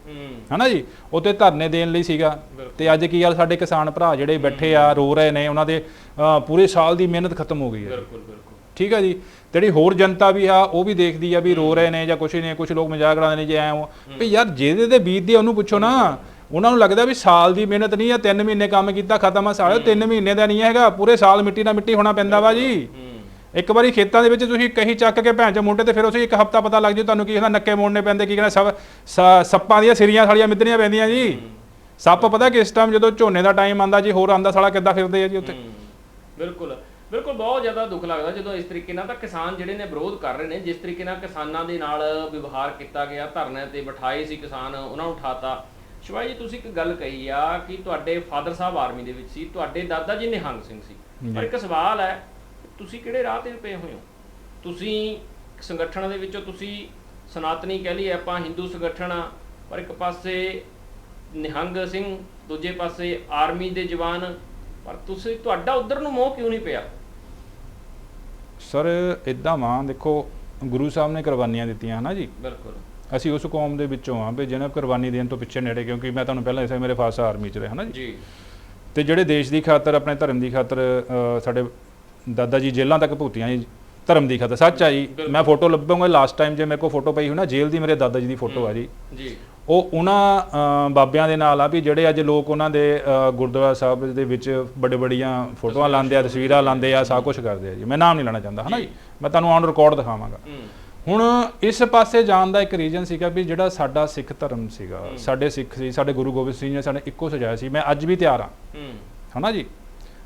ਹਨਾ ਜੀ? ਉੱਤੇ ਧਰਨੇ ਦੇਣ ਲਈ ਸੀਗਾ। ਤੇ ਅੱਜ ਕੀ ਗੱਲ ਸਾਡੇ ਕਿਸਾਨ ਭਰਾ ਜਿਹੜੇ ਬੈਠੇ ਆ ਰੋ ਰਹੇ ਨੇ ਉਹਨਾਂ ਦੇ ਪੂਰੇ ਸਾਲ ਦੀ ਮਿਹਨਤ ਖਤਮ ਹੋ ਗਈ ਹੈ ਬਿਲਕੁਲ ਬਿਲਕੁਲ। ਠੀਕ ਹੈ ਜੀ? ਜਿਹੜੀ ਹੋਰ ਜਨਤਾ ਵੀ ਆ ਉਹ ਵੀ ਦੇਖਦੀ ਆ ਵੀ ਰੋ ਰਹੇ ਨੇ ਜਾਂ ਕੁਛ ਨੇ ਕੁਛ ਲੋਕ ਮਜ਼ਾਕ ਉਡਾਉਂਦੇ ਨੇ ਜੇ ਐ ਉਹ ਵੀ ਯਾਰ ਜਿਹਦੇ ਤੇ ਬੀਤਦੀ ਆ ਉਹਨੂੰ ਪੁੱਛੋ ਨਾ। ਉਹਨਾਂ ਨੂੰ ਲੱਗਦਾ ਵੀ ਸਾਲ ਦੀ ਮਿਹਨਤ ਨਹੀਂ ਆ 3 ਮਹੀਨੇ ਕੰਮ ਕੀਤਾ ਖਤਮ ਆ ਸਾਲ। 3 ਮਹੀਨੇ ਦਾ ਨਹੀਂ ਹੈਗਾ ਪੂਰੇ ਸਾਲ ਮਿੱਟੀ ਨਾਲ ਮਿੱਟੀ ਹੋਣਾ ਪੈਂਦਾ ਵਾ ਜੀ। ਇੱਕ ਵਾਰੀ ਖੇਤਾਂ ਦੇ ਵਿੱਚ ਤੁਸੀਂ ਕਹੀ ਚੱਕ ਕੇ ਭੈਣ ਚ ਮੁੰਡੇ ਤੇ ਫਿਰ ਉਸੇ ਇੱਕ ਹਫਤਾ ਪਤਾ ਲੱਗ ਜੂ ਤੁਹਾਨੂੰ ਕੀ ਹੁੰਦਾ ਨੱਕੇ ਮੋੜਨੇ ਪੈਂਦੇ ਕੀ ਕਹਿੰਦਾ ਸਭ ਸੱਪਾਂ ਦੀਆਂ ਸਿਰੀਆਂ ਸਾਲੀਆਂ ਮਿੱਧਣੀਆਂ ਪੈਂਦੀਆਂ ਜੀ। ਸੱਪ ਪਤਾ ਕਿਸ ਟਾਈਮ ਜਦੋਂ ਝੋਨੇ ਦਾ ਟਾਈਮ ਆਂਦਾ ਜੀ ਹੋਰ ਆਂਦਾ ਸਾਲਾ ਕਿੱਦਾਂ ਫਿਰਦੇ ਆ ਜੀ ਉੱਥੇ। ਬਿਲਕੁਲ। ਬਿਲਕੁਲ ਬਹੁਤ ਜ਼ਿਆਦਾ ਦੁੱਖ ਲੱਗਦਾ ਜਦੋਂ ਇਸ ਤਰੀਕੇ ਨਾਲ ਤਾਂ ਕਿਸਾਨ ਜਿਹੜੇ ਨੇ ਵਿਰੋਧ ਕਰ ਰਹੇ ਨੇ ਜਿਸ ਤਰੀਕੇ ਨਾਲ ਕਿਸਾਨਾਂ ਦੇ ਨਾਲ ਵਿਵਹਾਰ ਕੀਤਾ ਗਿਆ ਧਰਨੇ ਤੇ ਬਿਠਾਏ ਸੀ ਕਿਸਾਨ ਉਹਨਾਂ ਨੂੰ ਉਠਾਤਾ। ਸ਼ਿਵਾਜੀ ਜੀ ਤੁਸੀਂ ਇੱਕ ਗੱਲ ਕਹੀ ਆ ਕਿ ਤੁਹਾਡੇ ਫਾਦਰ ਸਾਹਿਬ ਆਰਮੀ ਦੇ ਵਿੱਚ ਸੀ ਤੁਹਾਡੇ ਦਾਦਾ ਜੀ ਨਿਹੰਗ ਸਿੰਘ ਸੀ। ਪਰ ਇੱਕ ਸਵਾਲ ਹੈ ਤੁਸੀਂ ਕਿਹੜੇ ਰਾਹ ਤੇ ਪਏ ਹੋਏ ਹੋ? ਤੁਸੀਂ ਸੰਗਠਨ ਦੇ ਵਿੱਚੋਂ ਤੁਸੀਂ ਸਨਾਤਨੀ ਕਹਿ ਲਈਏ ਆਪਾਂ ਹਿੰਦੂ ਸੰਗਠਨ ਆ ਪਰ ਇੱਕ ਪਾਸੇ ਨਿਹੰਗ ਸਿੰਘ ਦੂਜੇ ਪਾਸੇ ਆਰਮੀ ਦੇ ਜਵਾਨ ਪਰ ਤੁਸੀਂ ਤੁਹਾਡਾ ਉਧਰ ਨੂੰ ਮੋਹ ਕਿਉਂ ਨਹੀਂ ਪਿਆ? ਸਰ ਇਦਾਂ ਵਾਂ ਦੇਖੋ ਗੁਰੂ ਸਾਹਿਬ ਨੇ ਕੁਰਬਾਨੀਆਂ ਦਿੱਤੀਆਂ ਹਨਾ ਜੀ? ਬਿਲਕੁਲ। ਅਸੀਂ ਉਸ ਕੌਮ ਦੇ ਵਿੱਚੋਂ ਆ ਵੀ ਜਿਹਨੇ ਕੁਰਬਾਨੀ ਦੇਣ ਤੋਂ ਪਿੱਛੇ ਨੇੜੇ ਕਿਉਂਕਿ ਮੈਂ ਤੁਹਾਨੂੰ ਪਹਿਲਾਂ ਦੱਸਿਆ ਮੇਰੇ ਫਾਦਰ ਆਰਮੀ ਚ ਰਹੇ ਹਨਾ ਜੀ? ਜੀ। ਤੇ ਜਿਹੜੇ ਦੇਸ਼ ਦੀ ਖਾਤਰ ਆਪਣੇ ਧਰਮ ਦੀ ਖਾਤਰ ਸਾਡੇ ਦਾਦਾ ਜੀ ਜੇਲ੍ਹਾਂ ਤੱਕ ਭੁਗਤੀਆਂ ਜੀ ਧਰਮ ਦੀ ਖਾਤਰ ਸੱਚ ਆ ਜੀ। ਮੈਂ ਫੋਟੋ ਲੱਭੂੰਗਾ ਲਾਸਟ ਟਾਈਮ ਜੇ ਮੇਰੇ ਕੋਲ ਫੋਟੋ ਪਈ ਨਾ ਜੇਲ੍ਹ ਦੀ ਮੇਰੇ ਦਾਦਾ ਜੀ ਦੀ ਫੋਟੋ ਆ ਜੀ। ਜੀ। ਉਹ ਉਹਨਾਂ ਬਾਬਿਆਂ ਦੇ ਨਾਲ ਆ ਵੀ ਜਿਹੜੇ ਅੱਜ ਲੋਕ ਉਹਨਾਂ ਦੇ ਗੁਰਦੁਆਰਾ ਸਾਹਿਬ ਦੇ ਵਿੱਚ ਵੱਡੇ ਵੱਡੀਆਂ ਫੋਟੋਆਂ ਲਾਉਂਦੇ ਆ ਤਸਵੀਰਾਂ ਲਾਉਂਦੇ ਆ ਸਭ ਕੁਝ ਕਰਦੇ ਆ ਜੀ। ਮੈਂ ਨਾਮ ਨਹੀਂ ਲੈਣਾ ਚਾਹੁੰਦਾ ਹਨਾ ਜੀ? ਮੈਂ ਤੁਹਾਨੂੰ ਔਨ ਰਿਕਾਰਡ ਦਿਖਾਵਾਂਗਾ। ਹੁਣ ਇਸ ਪਾਸੇ ਜਾਣ ਦਾ ਇੱਕ ਰੀਜਨ ਸੀਗਾ ਵੀ ਜਿਹੜਾ ਸਾਡਾ ਸਿੱਖ ਧਰਮ ਸੀਗਾ ਸਾਡੇ ਸਿੱਖ ਸੀ ਸਾਡੇ ਗੁਰੂ ਗੋਬਿੰਦ ਸਿੰਘ ਜੀ ਨੇ ਸਾਡੇ ਇੱਕੋ ਸਜਾਇਆ ਸੀ ਮੈਂ ਅੱਜ ਵੀ ਤਿਆਰ ਹੂੰ। ਹਨਾ ਜੀ?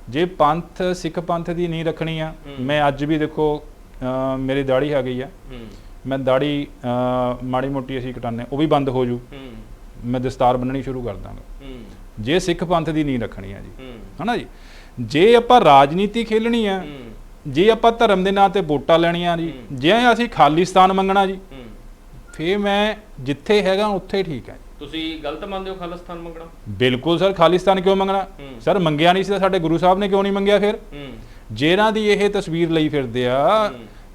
ਜੇ ਪੰਥ ਸਿੱਖ ਪੰਥ ਦੀ ਨਹੀਂ ਰੱਖਣੀ ਆ ਮੈਂ ਅੱਜ ਵੀ ਦੇਖੋ ਮੇਰੀ ਦਾੜੀ ਆ। ਗਈ ਆ ਮੈਂ ਦਾੜੀ ਮਾੜੀ ਮੋਟੀ ਅਸੀਂ ਕਟਾਨੇ ਉਹ ਵੀ ਬੰਦ ਹੋ ਜੂ। ਮੈਂ ਦਸਤਾਰ ਬੰਨਣੀ ਸ਼ੁਰੂ ਕਰ ਦਾਂਗਾ। ਜੇ ਸਿੱਖ ਪੰਥ ਦੀ ਨਹੀਂ ਰੱਖਣੀ ਆ ਜੀ। ਹਨਾ ਜੀ? ਜੇ ਆਪਾਂ ਰਾਜਨੀਤੀ ਖੇਲਣੀ ਆ ਜੇ ਆਪਾਂ ਧਰਮ ਦੇ ਨਾਂ ਤੇ ਵੋਟਾਂ ਲੈਣੀਆਂ ਜੀ ਜੇ ਅਸੀਂ ਖਾਲਿਸਤਾਨ ਮੰਗਣਾ ਜੀ ਫੇਰ ਮੈਂ ਜਿੱਥੇ ਹੈਗਾ ਉੱਥੇ ਠੀਕ ਹੈ ਤੁਸੀਂ ਗਲਤ ਮੰਨਦੇ ਹੋ ਖਾਲਿਸਤਾਨ ਮੰਗਣਾ? ਬਿਲਕੁਲ ਸਰ ਖਾਲਿਸਤਾਨ ਕਿਉਂ ਮੰਗਣਾ। ਸਰ ਮੰਗਿਆ ਨਹੀਂ ਸੀ ਤਾਂ ਸਾਡੇ ਗੁਰੂ ਸਾਹਿਬ ਨੇ ਕਿਉਂ ਨਹੀਂ ਮੰਗਿਆ ਫਿਰ? ਜਿਹਨਾਂ ਦੀ ਇਹ ਤਸਵੀਰ ਲਈ ਫਿਰਦੇ ਆ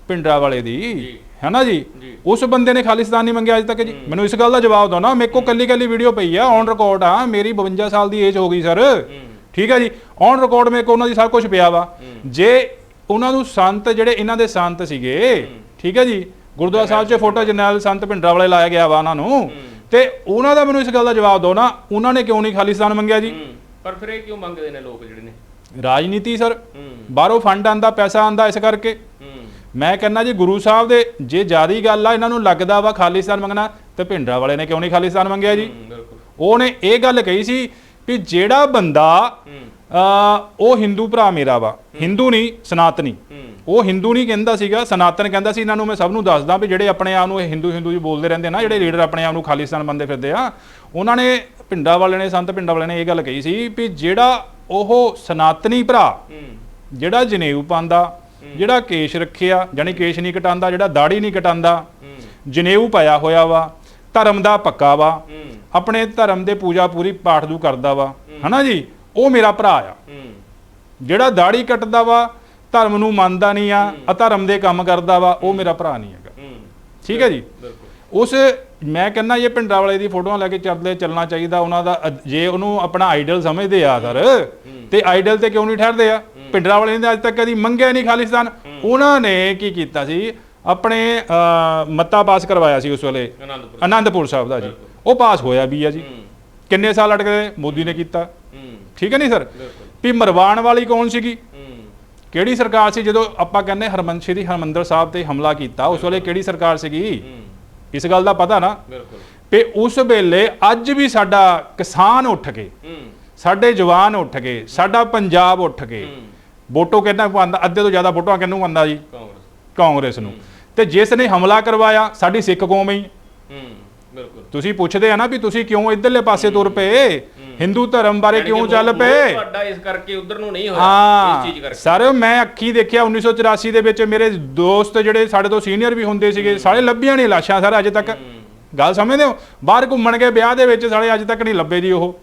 ਪਿੰਡਰਾ ਵਾਲੇ ਦੀ। ਹੈਨਾ ਜੀ? ਉਸ ਬੰਦੇ ਨੇ ਖਾਲਿਸਤਾਨ ਨਹੀਂ ਮੰਗਿਆ ਅਜੇ ਤੱਕ ਜੀ? ਮੈਨੂੰ ਇਸ ਗੱਲ ਦਾ ਜਵਾਬ ਦਿਓ ਨਾ। ਮੇਰੇ ਕੋਲ ਕੱਲੀ ਕੱਲੀ ਵੀਡੀਓ ਪਈ ਆ ਔਨ ਰਿਕਾਰਡ ਆ। ਮੇਰੀ 52 ਸਾਲ ਦੀ ਏਜ ਹੋ ਗਈ ਸਰ ਹੂੰ। ਠੀਕ ਹੈ ਜੀ? ਔਨ ਰਿਕਾਰਡ ਮੇਰੇ ਉਹਨਾਂ ਦੀ ਸਭ ਕੁਝ ਪਿਆ ਵਾ। ਜੇ ਉਹਨਾਂ ਨੂੰ ਸੰਤ ਜਿਹੜੇ ਇਹਨਾਂ ਦੇ ਸੰਤ ਸੀਗੇ ਠੀਕ ਹੈ ਜੀ? ਗੁਰਦੁਆਰਾ ਸਾਹਿਬ 'ਚ ਫੋਟੋ ਜਰਨੈਲ ਸੰਤ ਭਿੰਡਰਾ ਵਾਲੇ ਲਾਇਆ ਗਿਆ ਵਾ ਉਹਨਾਂ ਨੂੰ। ਤੇ ਉਹਨਾਂ ਦਾ ਮੈਨੂੰ ਇਸ ਗੱਲ ਦਾ ਜਵਾਬ ਦਿਓ ਨਾ। ਉਹਨਾਂ ਨੇ ਕਿਉਂ ਨਹੀਂ ਖਾਲਿਸਤਾਨ ਮੰਗਿਆ ਜੀ? ਹੂੰ। ਪਰ ਫਿਰ ਇਹ ਕਿਉਂ ਮੰਗਦੇ ਨੇ ਲੋਕ ਜਿਹੜੇ ਨੇ? ਰਾਜਨੀਤੀ ਸਰ ਹੂੰ। ਬਾਹਰੋਂ ਫੰਡ ਆਂਦਾ ਪੈਸਾ ਆਂਦਾ ਇਸ ਕਰਕੇ। ਹੂੰ ਮੈਂ ਕਹਿੰਦਾ ਜੀ ਗੁਰੂ ਸਾਹਿਬ ਦੇ ਜੇ ਜਿਆਦੀ ਗੱਲ ਆ ਇਹਨਾਂ ਨੂੰ ਲੱਗਦਾ ਵਾ ਖਾਲਿਸਤਾਨ ਮੰਗਣਾ ਤੇ ਭਿੰਡਰਾ ਵਾਲੇ ਨੇ ਕਿਉਂ ਨਹੀਂ ਖਾਲਿਸਤਾਨ ਮੰਗਿਆ ਜੀ? ਉਹਨੇ ਇਹ ਗੱਲ ਕਹੀ ਸੀ ਵੀ ਜਿਹੜਾ ਬੰਦਾ ਉਹ ਹਿੰਦੂ ਭਰਾ ਮੇਰਾ ਵਾ ਹਿੰਦੂ ਨਹੀਂ ਸਨਾਤਨੀ। ਉਹ ਹਿੰਦੂ ਨਹੀਂ ਕਹਿੰਦਾ ਸੀਗਾ ਸਨਾਤਨ ਕਹਿੰਦਾ ਸੀ ਇਹਨਾਂ ਨੂੰ ਮੈਂ ਸਭ ਨੂੰ ਦੱਸਦਾ ਵੀ ਜਿਹੜੇ ਆਪਣੇ ਆਪ ਨੂੰ ਇਹ ਹਿੰਦੂ ਹਿੰਦੂ ਜੀ ਬੋਲਦੇ ਰਹਿੰਦੇ ਨਾ ਜਿਹੜੇ ਲੀਡਰ ਆਪਣੇ ਆਪ ਨੂੰ ਖਾਲਿਸਤਾਨ ਬੰਦੇ ਫਿਰਦੇ ਆ ਉਹਨਾਂ ਨੇ ਪਿੰਡਾਂ ਵਾਲੇ ਨੇ ਸੰਤ ਪਿੰਡਾਂ ਵਾਲੇ ਨੇ ਇਹ ਗੱਲ ਕਹੀ ਸੀ ਵੀ ਜਿਹੜਾ ਉਹ ਸਨਾਤਨੀ ਭਰਾ ਜਿਹੜਾ ਜਨੇਊ ਪਾਉਂਦਾ ਜਿਹੜਾ ਕੇਸ਼ ਰੱਖਿਆ ਜਾਨੀ ਕੇਸ਼ ਨਹੀਂ ਕਟਾਉਂਦਾ ਜਿਹੜਾ ਦਾੜੀ ਨਹੀਂ ਕਟਾਉਂਦਾ ਜਨੇਊ ਪਾਇਆ ਹੋਇਆ ਵਾ ਧਰਮ ਦਾ ਪੱਕਾ ਵਾ ਆਪਣੇ ਧਰਮ ਦੇ ਪੂਜਾ ਪੂਰੀ ਪਾਠ ਦੂ ਕਰਦਾ ਵਾ। ਹਨਾ ਜੀ? ਉਹ ਮੇਰਾ ਭਰਾ ਆ। ਜਿਹੜਾ ਦਾੜੀ ਕੱਟਦਾ ਵਾ ਧਰਮ ਨੂੰ ਮੰਨਦਾ ਨਹੀਂ ਆ ਅਧਰਮ ਦੇ ਕੰਮ ਕਰਦਾ ਵਾ ਉਹ ਮੇਰਾ ਭਰਾ ਨਹੀਂ ਹੈਗਾ। ਠੀਕ ਹੈ ਜੀ? ਉਸ ਮੈਂ ਕਹਿੰਦਾ ਇਹ ਪਿੰਡਰਾ ਵਾਲੇ ਦੀ ਫੋਟੋਆਂ ਲੈ ਕੇ ਚੱਲਦੇ ਚੱਲਣਾ ਚਾਹੀਦਾ ਉਹਨਾਂ ਦਾ ਜੇ ਉਹਨੂੰ ਆਪਣਾ ਆਈਡਲ ਸਮਝਦੇ ਆ ਸਰ ਤੇ ਆਈਡਲ ਤੇ ਕਿਉਂ ਨਹੀਂ ਠਹਿਰਦੇ ਆ? ਪਿੰਡਰਾ ਵਾਲੇ ਨੇ ਅੱਜ ਤੱਕ ਕਦੀ ਮੰਗਿਆ ਨਹੀਂ ਖਾਲਿਸਤਾਨ। ਉਹਨਾਂ ਨੇ ਕੀ ਕੀਤਾ ਸੀ? ਆਪਣੇ ਮੱਤਾ ਪਾਸ ਕਰਵਾਇਆ ਸੀ ਉਸ ਵੇਲੇ। ਆਨੰਦਪੁਰ ਸਾਹਿਬ। ਦਾ ਜੀ। ਉਹ ਪਾਸ ਹੋਇਆ ਵੀ ਆ ਜੀ। ਕਿੰਨੇ ਸਾਲ ਅਟਕੇ ਮੋਦੀ ਨੇ ਕੀਤਾ। ਠੀਕ ਹੈ ਨਹੀਂ ਸਰ? ਵੀ ਮਰਵਾਣ ਵਾਲੀ ਕੌਣ ਸੀਗੀ? ਕਿਹੜੀ ਸਰਕਾਰ ਸੀ? ਜਦੋਂ ਆਪਾਂ ਕਹਿੰਦੇ ਹਰਮਨ ਸ਼੍ਰੀ ਹਰਮੰਦਰ ਸਾਹਿਬ ਤੇ ਹਮਲਾ ਕੀਤਾ ਉਸ ਵੇਲੇ ਕਿਹੜੀ ਸਰਕਾਰ ਸੀਗੀ? ਇਸ ਗੱਲ ਦਾ ਪਤਾ ਨਾ? ਵੀ ਉਸ ਵੇਲੇ ਅੱਜ ਵੀ ਸਾਡਾ ਕਿਸਾਨ ਉੱਠ ਕੇ ਸਾਡੇ ਜਵਾਨ ਉੱਠ ਕੇ ਸਾਡਾ ਪੰਜਾਬ ਉੱਠ ਕੇ ਵੋਟੋ ਕਿੰਨਾ ਪਾਉਂਦਾ ਅੱਧੇ ਤੋਂ ਜ਼ਿਆਦਾ ਵੋਟਾਂ ਕਿਹਨੂੰ ਪਾਉਂਦਾ ਜੀ? ਕਾਂਗਰਸ। ਕਾਂਗਰਸ ਨੂੰ। ਤੇ ਜਿਸ ਨੇ ਹਮਲਾ ਕਰਵਾਇਆ ਸਾਡੀ ਸਿੱਖ ਕੌਮ ਹੀ। ਹੂੰ ਬਿਲਕੁਲ। ਤੁਸੀਂ ਪੁੱਛਦੇ ਆ ਨਾ ਵੀ ਤੁਸੀਂ ਕਿਉਂ ਇਧਰਲੇ ਪਾਸੇ ਤੁਰ ਪਏ? ਹਿੰਦੂ ਧਰਮ ਬਾਰੇ ਕਿਉਂ ਕਿ ਚੱਲ ਪਏ? ਤੁਹਾਡਾ ਇਸ ਕਰਕੇ ਉਧਰ ਨੂੰ ਨਹੀਂ ਹੋਇਆ ਇਸ ਚੀਜ਼ ਹਾਂ ਕਰਕੇ। ਸਰ ਮੈਂ ਅੱਖੀ ਦੇਖਿਆ 1984 ਦੇ ਵਿੱਚ ਮੇਰੇ ਦੋਸਤ ਜਿਹੜੇ ਸਾਡੇ ਤੋਂ ਸੀਨੀਅਰ ਵੀ ਹੁੰਦੇ ਸੀਗੇ ਸਾਰੇ ਲੱਭੀਆਂ ਨਹੀਂ ਲਾਸ਼ਾਂ ਸਰ ਅਜੇ ਤੱਕ। ਗੱਲ ਸਮਝਦੇ ਹੋ? ਬਾਹਰ ਘੁੰਮਣ ਗਏ ਵਿਆਹ ਦੇ ਵਿੱਚ ਸਾਰੇ ਅੱਜ ਤੱਕ ਨਹੀਂ ਲੱਭੇ ਜੀ ਉਹ।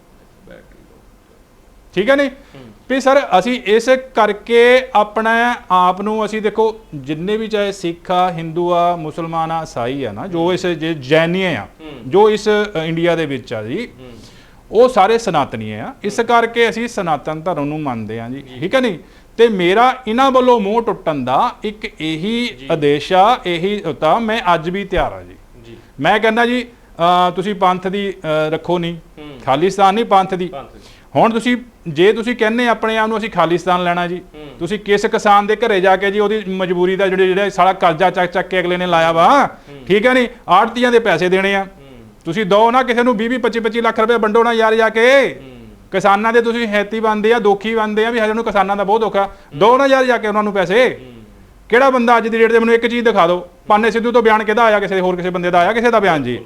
ਠੀਕ ਹੈ ਨਹੀਂ ਵੀ ਸਰ ਅਸੀਂ ਇਸ ਕਰਕੇ ਆਪਣਾ ਆਪ ਨੂੰ ਅਸੀਂ ਦੇਖੋ ਜਿੰਨੇ ਵੀ ਚਾਹੇ ਸਿੱਖ ਆ ਹਿੰਦੂ ਆ ਮੁਸਲਮਾਨ ਆ ਈਸਾਈ ਆ ਨਾ ਜੋ ਇਸ ਜੇ ਜੈਨੀਏ ਆ ਜੋ ਇਸ ਇੰਡੀਆ ਦੇ ਵਿੱਚ ਆ ਜੀ ਉਹ ਸਾਰੇ ਸਨਾਤਨੀ ਆ। ਇਸ ਕਰਕੇ ਅਸੀਂ ਸਨਾਤਨ ਧਰਮ ਨੂੰ ਮੰਨਦੇ ਆ ਜੀ ਠੀਕ ਹੈ ਨਹੀਂ ਤੇ ਮੇਰਾ ਇਹਨਾਂ ਵੱਲੋਂ ਮੂੰਹ ਟੁੱਟਣ ਦਾ ਇੱਕ ਇਹੀ ਆਦੇਸ਼ ਆ ਇਹੀ ਉਤਾ ਮੈਂ ਅੱਜ ਵੀ ਤਿਆਰ ਆ ਜੀ। ਮੈਂ ਕਹਿੰਦਾ ਜੀ ਤੁਸੀਂ ਪੰਥ ਦੀ ਰੱਖੋ ਨਹੀਂ ਖਾਲਿਸਤਾਨ ਨਹੀਂ ਪੰਥ ਦੀ। ਹੁਣ ਤੁਸੀਂ ਜੇ ਤੁਸੀਂ ਕਹਿੰਦੇ ਆਪਣੇ ਆਪ ਨੂੰ ਅਸੀਂ ਖਾਲਿਸਤਾਨ ਲੈਣਾ ਜੀ ਤੁਸੀਂ ਕਿਸ ਕਿਸਾਨ ਦੇ ਘਰੇ ਜਾ ਕੇ ਜੀ ਉਹਦੀ ਮਜਬੂਰੀ ਦਾ ਜਿਹੜੇ ਜਿਹੜੇ ਸਾਰਾ ਕਰਜ਼ਾ ਚੱਕ ਚੱਕ ਕੇ ਅਗਲੇ ਨੇ ਲਾਇਆ ਵਾ ਠੀਕ ਹੈ ਨਹੀਂ ਆੜਤੀਆਂ ਦੇ ਪੈਸੇ ਦੇਣੇ ਆ। ਤੁਸੀਂ ਦੋ ਨਾ ਕਿਸੇ ਨੂੰ 20 25 25 ਲੱਖ ਰੁਪਏ ਵੰਡੋ ਨਾ ਯਾਰ ਜਾ ਕੇ। ਕਿਸਾਨਾਂ ਦੇ ਤੁਸੀਂ ਹੈਤੀ ਬੰਦੇ ਆ ਦੋਖੀ ਬੰਦੇ ਆ ਵੀ ਹਜੇ ਨੂੰ ਕਿਸਾਨਾਂ ਦਾ ਬਹੁਤ ਔਖਾ। ਦੋ ਨਾ ਯਾਰ ਜਾ ਕੇ ਉਹਨਾਂ ਨੂੰ ਪੈਸੇ। ਕਿਹੜਾ ਬੰਦਾ ਅੱਜ ਦੀ ਡੇਟ ਤੇ ਮੈਨੂੰ ਇੱਕ ਚੀਜ਼ ਦਿਖਾ ਦਿਓ? ਪਾਨੇ ਸਿੱਧੂ ਤੋਂ ਬਿਆਨ ਕਿਹਦਾ ਆਇਆ? ਕਿਸੇ ਹੋਰ ਕਿਸੇ ਬੰਦੇ ਦਾ ਆਇਆ? ਕਿਸੇ ਦਾ ਬਿਆਨ ਜੀ?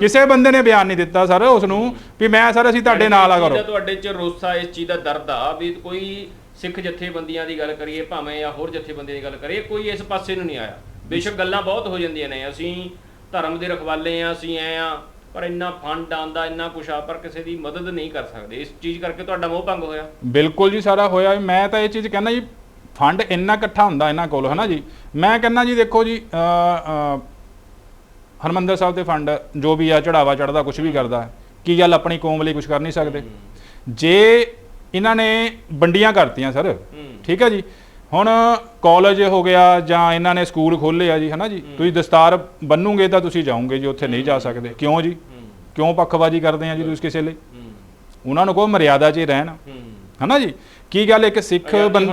ਕਿਸੇ ਬੰਦੇ ਨੇ ਬਿਆਨ ਨਹੀਂ ਦਿੱਤਾ ਸਰ ਉਸ ਨੂੰ ਵੀ ਮੈਂ ਸਰ ਅਸੀਂ ਤੁਹਾਡੇ ਨਾਲ ਆ ਕਰੋ। ਤੁਹਾਡੇ ਚ ਰੋਸਾ ਇਸ ਚੀਜ਼ ਦਾ ਦਰਦ ਆ ਵੀ ਕੋਈ ਸਿੱਖ ਜਥੇਬੰਦੀਆਂ ਦੀ ਗੱਲ ਕਰੀਏ ਭਾਵੇਂ ਜਾਂ ਹੋਰ ਜਥੇਬੰਦੀਆਂ ਦੀ ਗੱਲ ਕਰੀਏ ਕੋਈ ਇਸ ਪਾਸੇ ਨੂੰ ਨਹੀਂ ਆਇਆ। ਬੇਸ਼ੱਕ ਗੱਲਾਂ ਬਹੁਤ ਹੋ ਜਾਂਦੀਆਂ ਨੇ ਅਸੀਂ ਧਰਮ ਦੇ ਰਖਵਾਲੇ ਆ ਅਸੀਂ ਐ ਆ ਪਰ ਇੰਨਾ ਫੰਡ ਆਂਦਾ ਇੰਨਾ ਕੁਛ ਆ ਪਰ ਕਿਸੇ ਦੀ ਮਦਦ ਨਹੀਂ ਕਰ ਸਕਦੇ। ਇਸ ਚੀਜ਼ ਕਰਕੇ ਤੁਹਾਡਾ ਮੋਹ ਭੰਗ ਹੋਇਆ। ਬਿਲਕੁਲ ਜੀ ਸਾਰਾ ਹੋਇਆ ਮੈਂ ਤਾਂ ਇਹ ਚੀਜ਼ ਕਹਿੰਦਾ ਜੀ ਫੰਡ ਇੰਨਾ ਇਕੱਠਾ ਹੁੰਦਾ ਇਹਨਾਂ ਕੋਲ ਹਨਾ ਜੀ? ਮੈਂ ਕਹਿੰਦਾ ਜੀ ਦੇਖੋ ਜੀ ਹਰਮੰਦਰ ਸਾਹਿਬ ਦੇ ਫੰਡ ਜੋ ਵੀ ਆ ਚੜਾਵਾ ਚੜਦਾ ਕੁਝ ਵੀ ਕਰਦਾ ਕੀ ਗੱਲ ਆਪਣੀ ਕੌਮ ਲਈ ਕੁਝ ਕਰ ਨਹੀਂ ਸਕਦੇ? ਜੇ ਇਹਨਾਂ ਨੇ ਵੰਡੀਆਂ ਕਰਤੀਆਂ ਸਰ ਠੀਕ ਹੈ ਜੀ? ਹੁਣ ਕਾਲਜ ਹੋ ਗਿਆ ਜਾਂ ਇਹਨਾਂ ਨੇ ਸਕੂਲ ਖੋਲ੍ਹੇ ਆ ਜੀ ਹਨਾ ਜੀ? ਤੁਸੀਂ ਦਸਤਾਰ ਬੰਨੂਗੇ ਤਾਂ ਤੁਸੀਂ ਜਾਓਗੇ ਜੀ ਉੱਥੇ ਨਹੀਂ ਜਾ ਸਕਦੇ। ਕਿਉਂ ਜੀ? ਕਿਉਂ ਪੱਖਵਾਜੀ ਕਰਦੇ ਆ ਜੀ ਤੁਸੀਂ ਕਿਸੇ ਲਈ? ਉਹਨਾਂ ਨੂੰ ਕੋ ਮਰਿਆਦਾ 'ਚ ਹੀ ਰਹਿਣ। ਹਨਾ ਜੀ? ਕੀ ਗੱਲ ਇੱਕ ਸਿੱਖ ਬੰਦ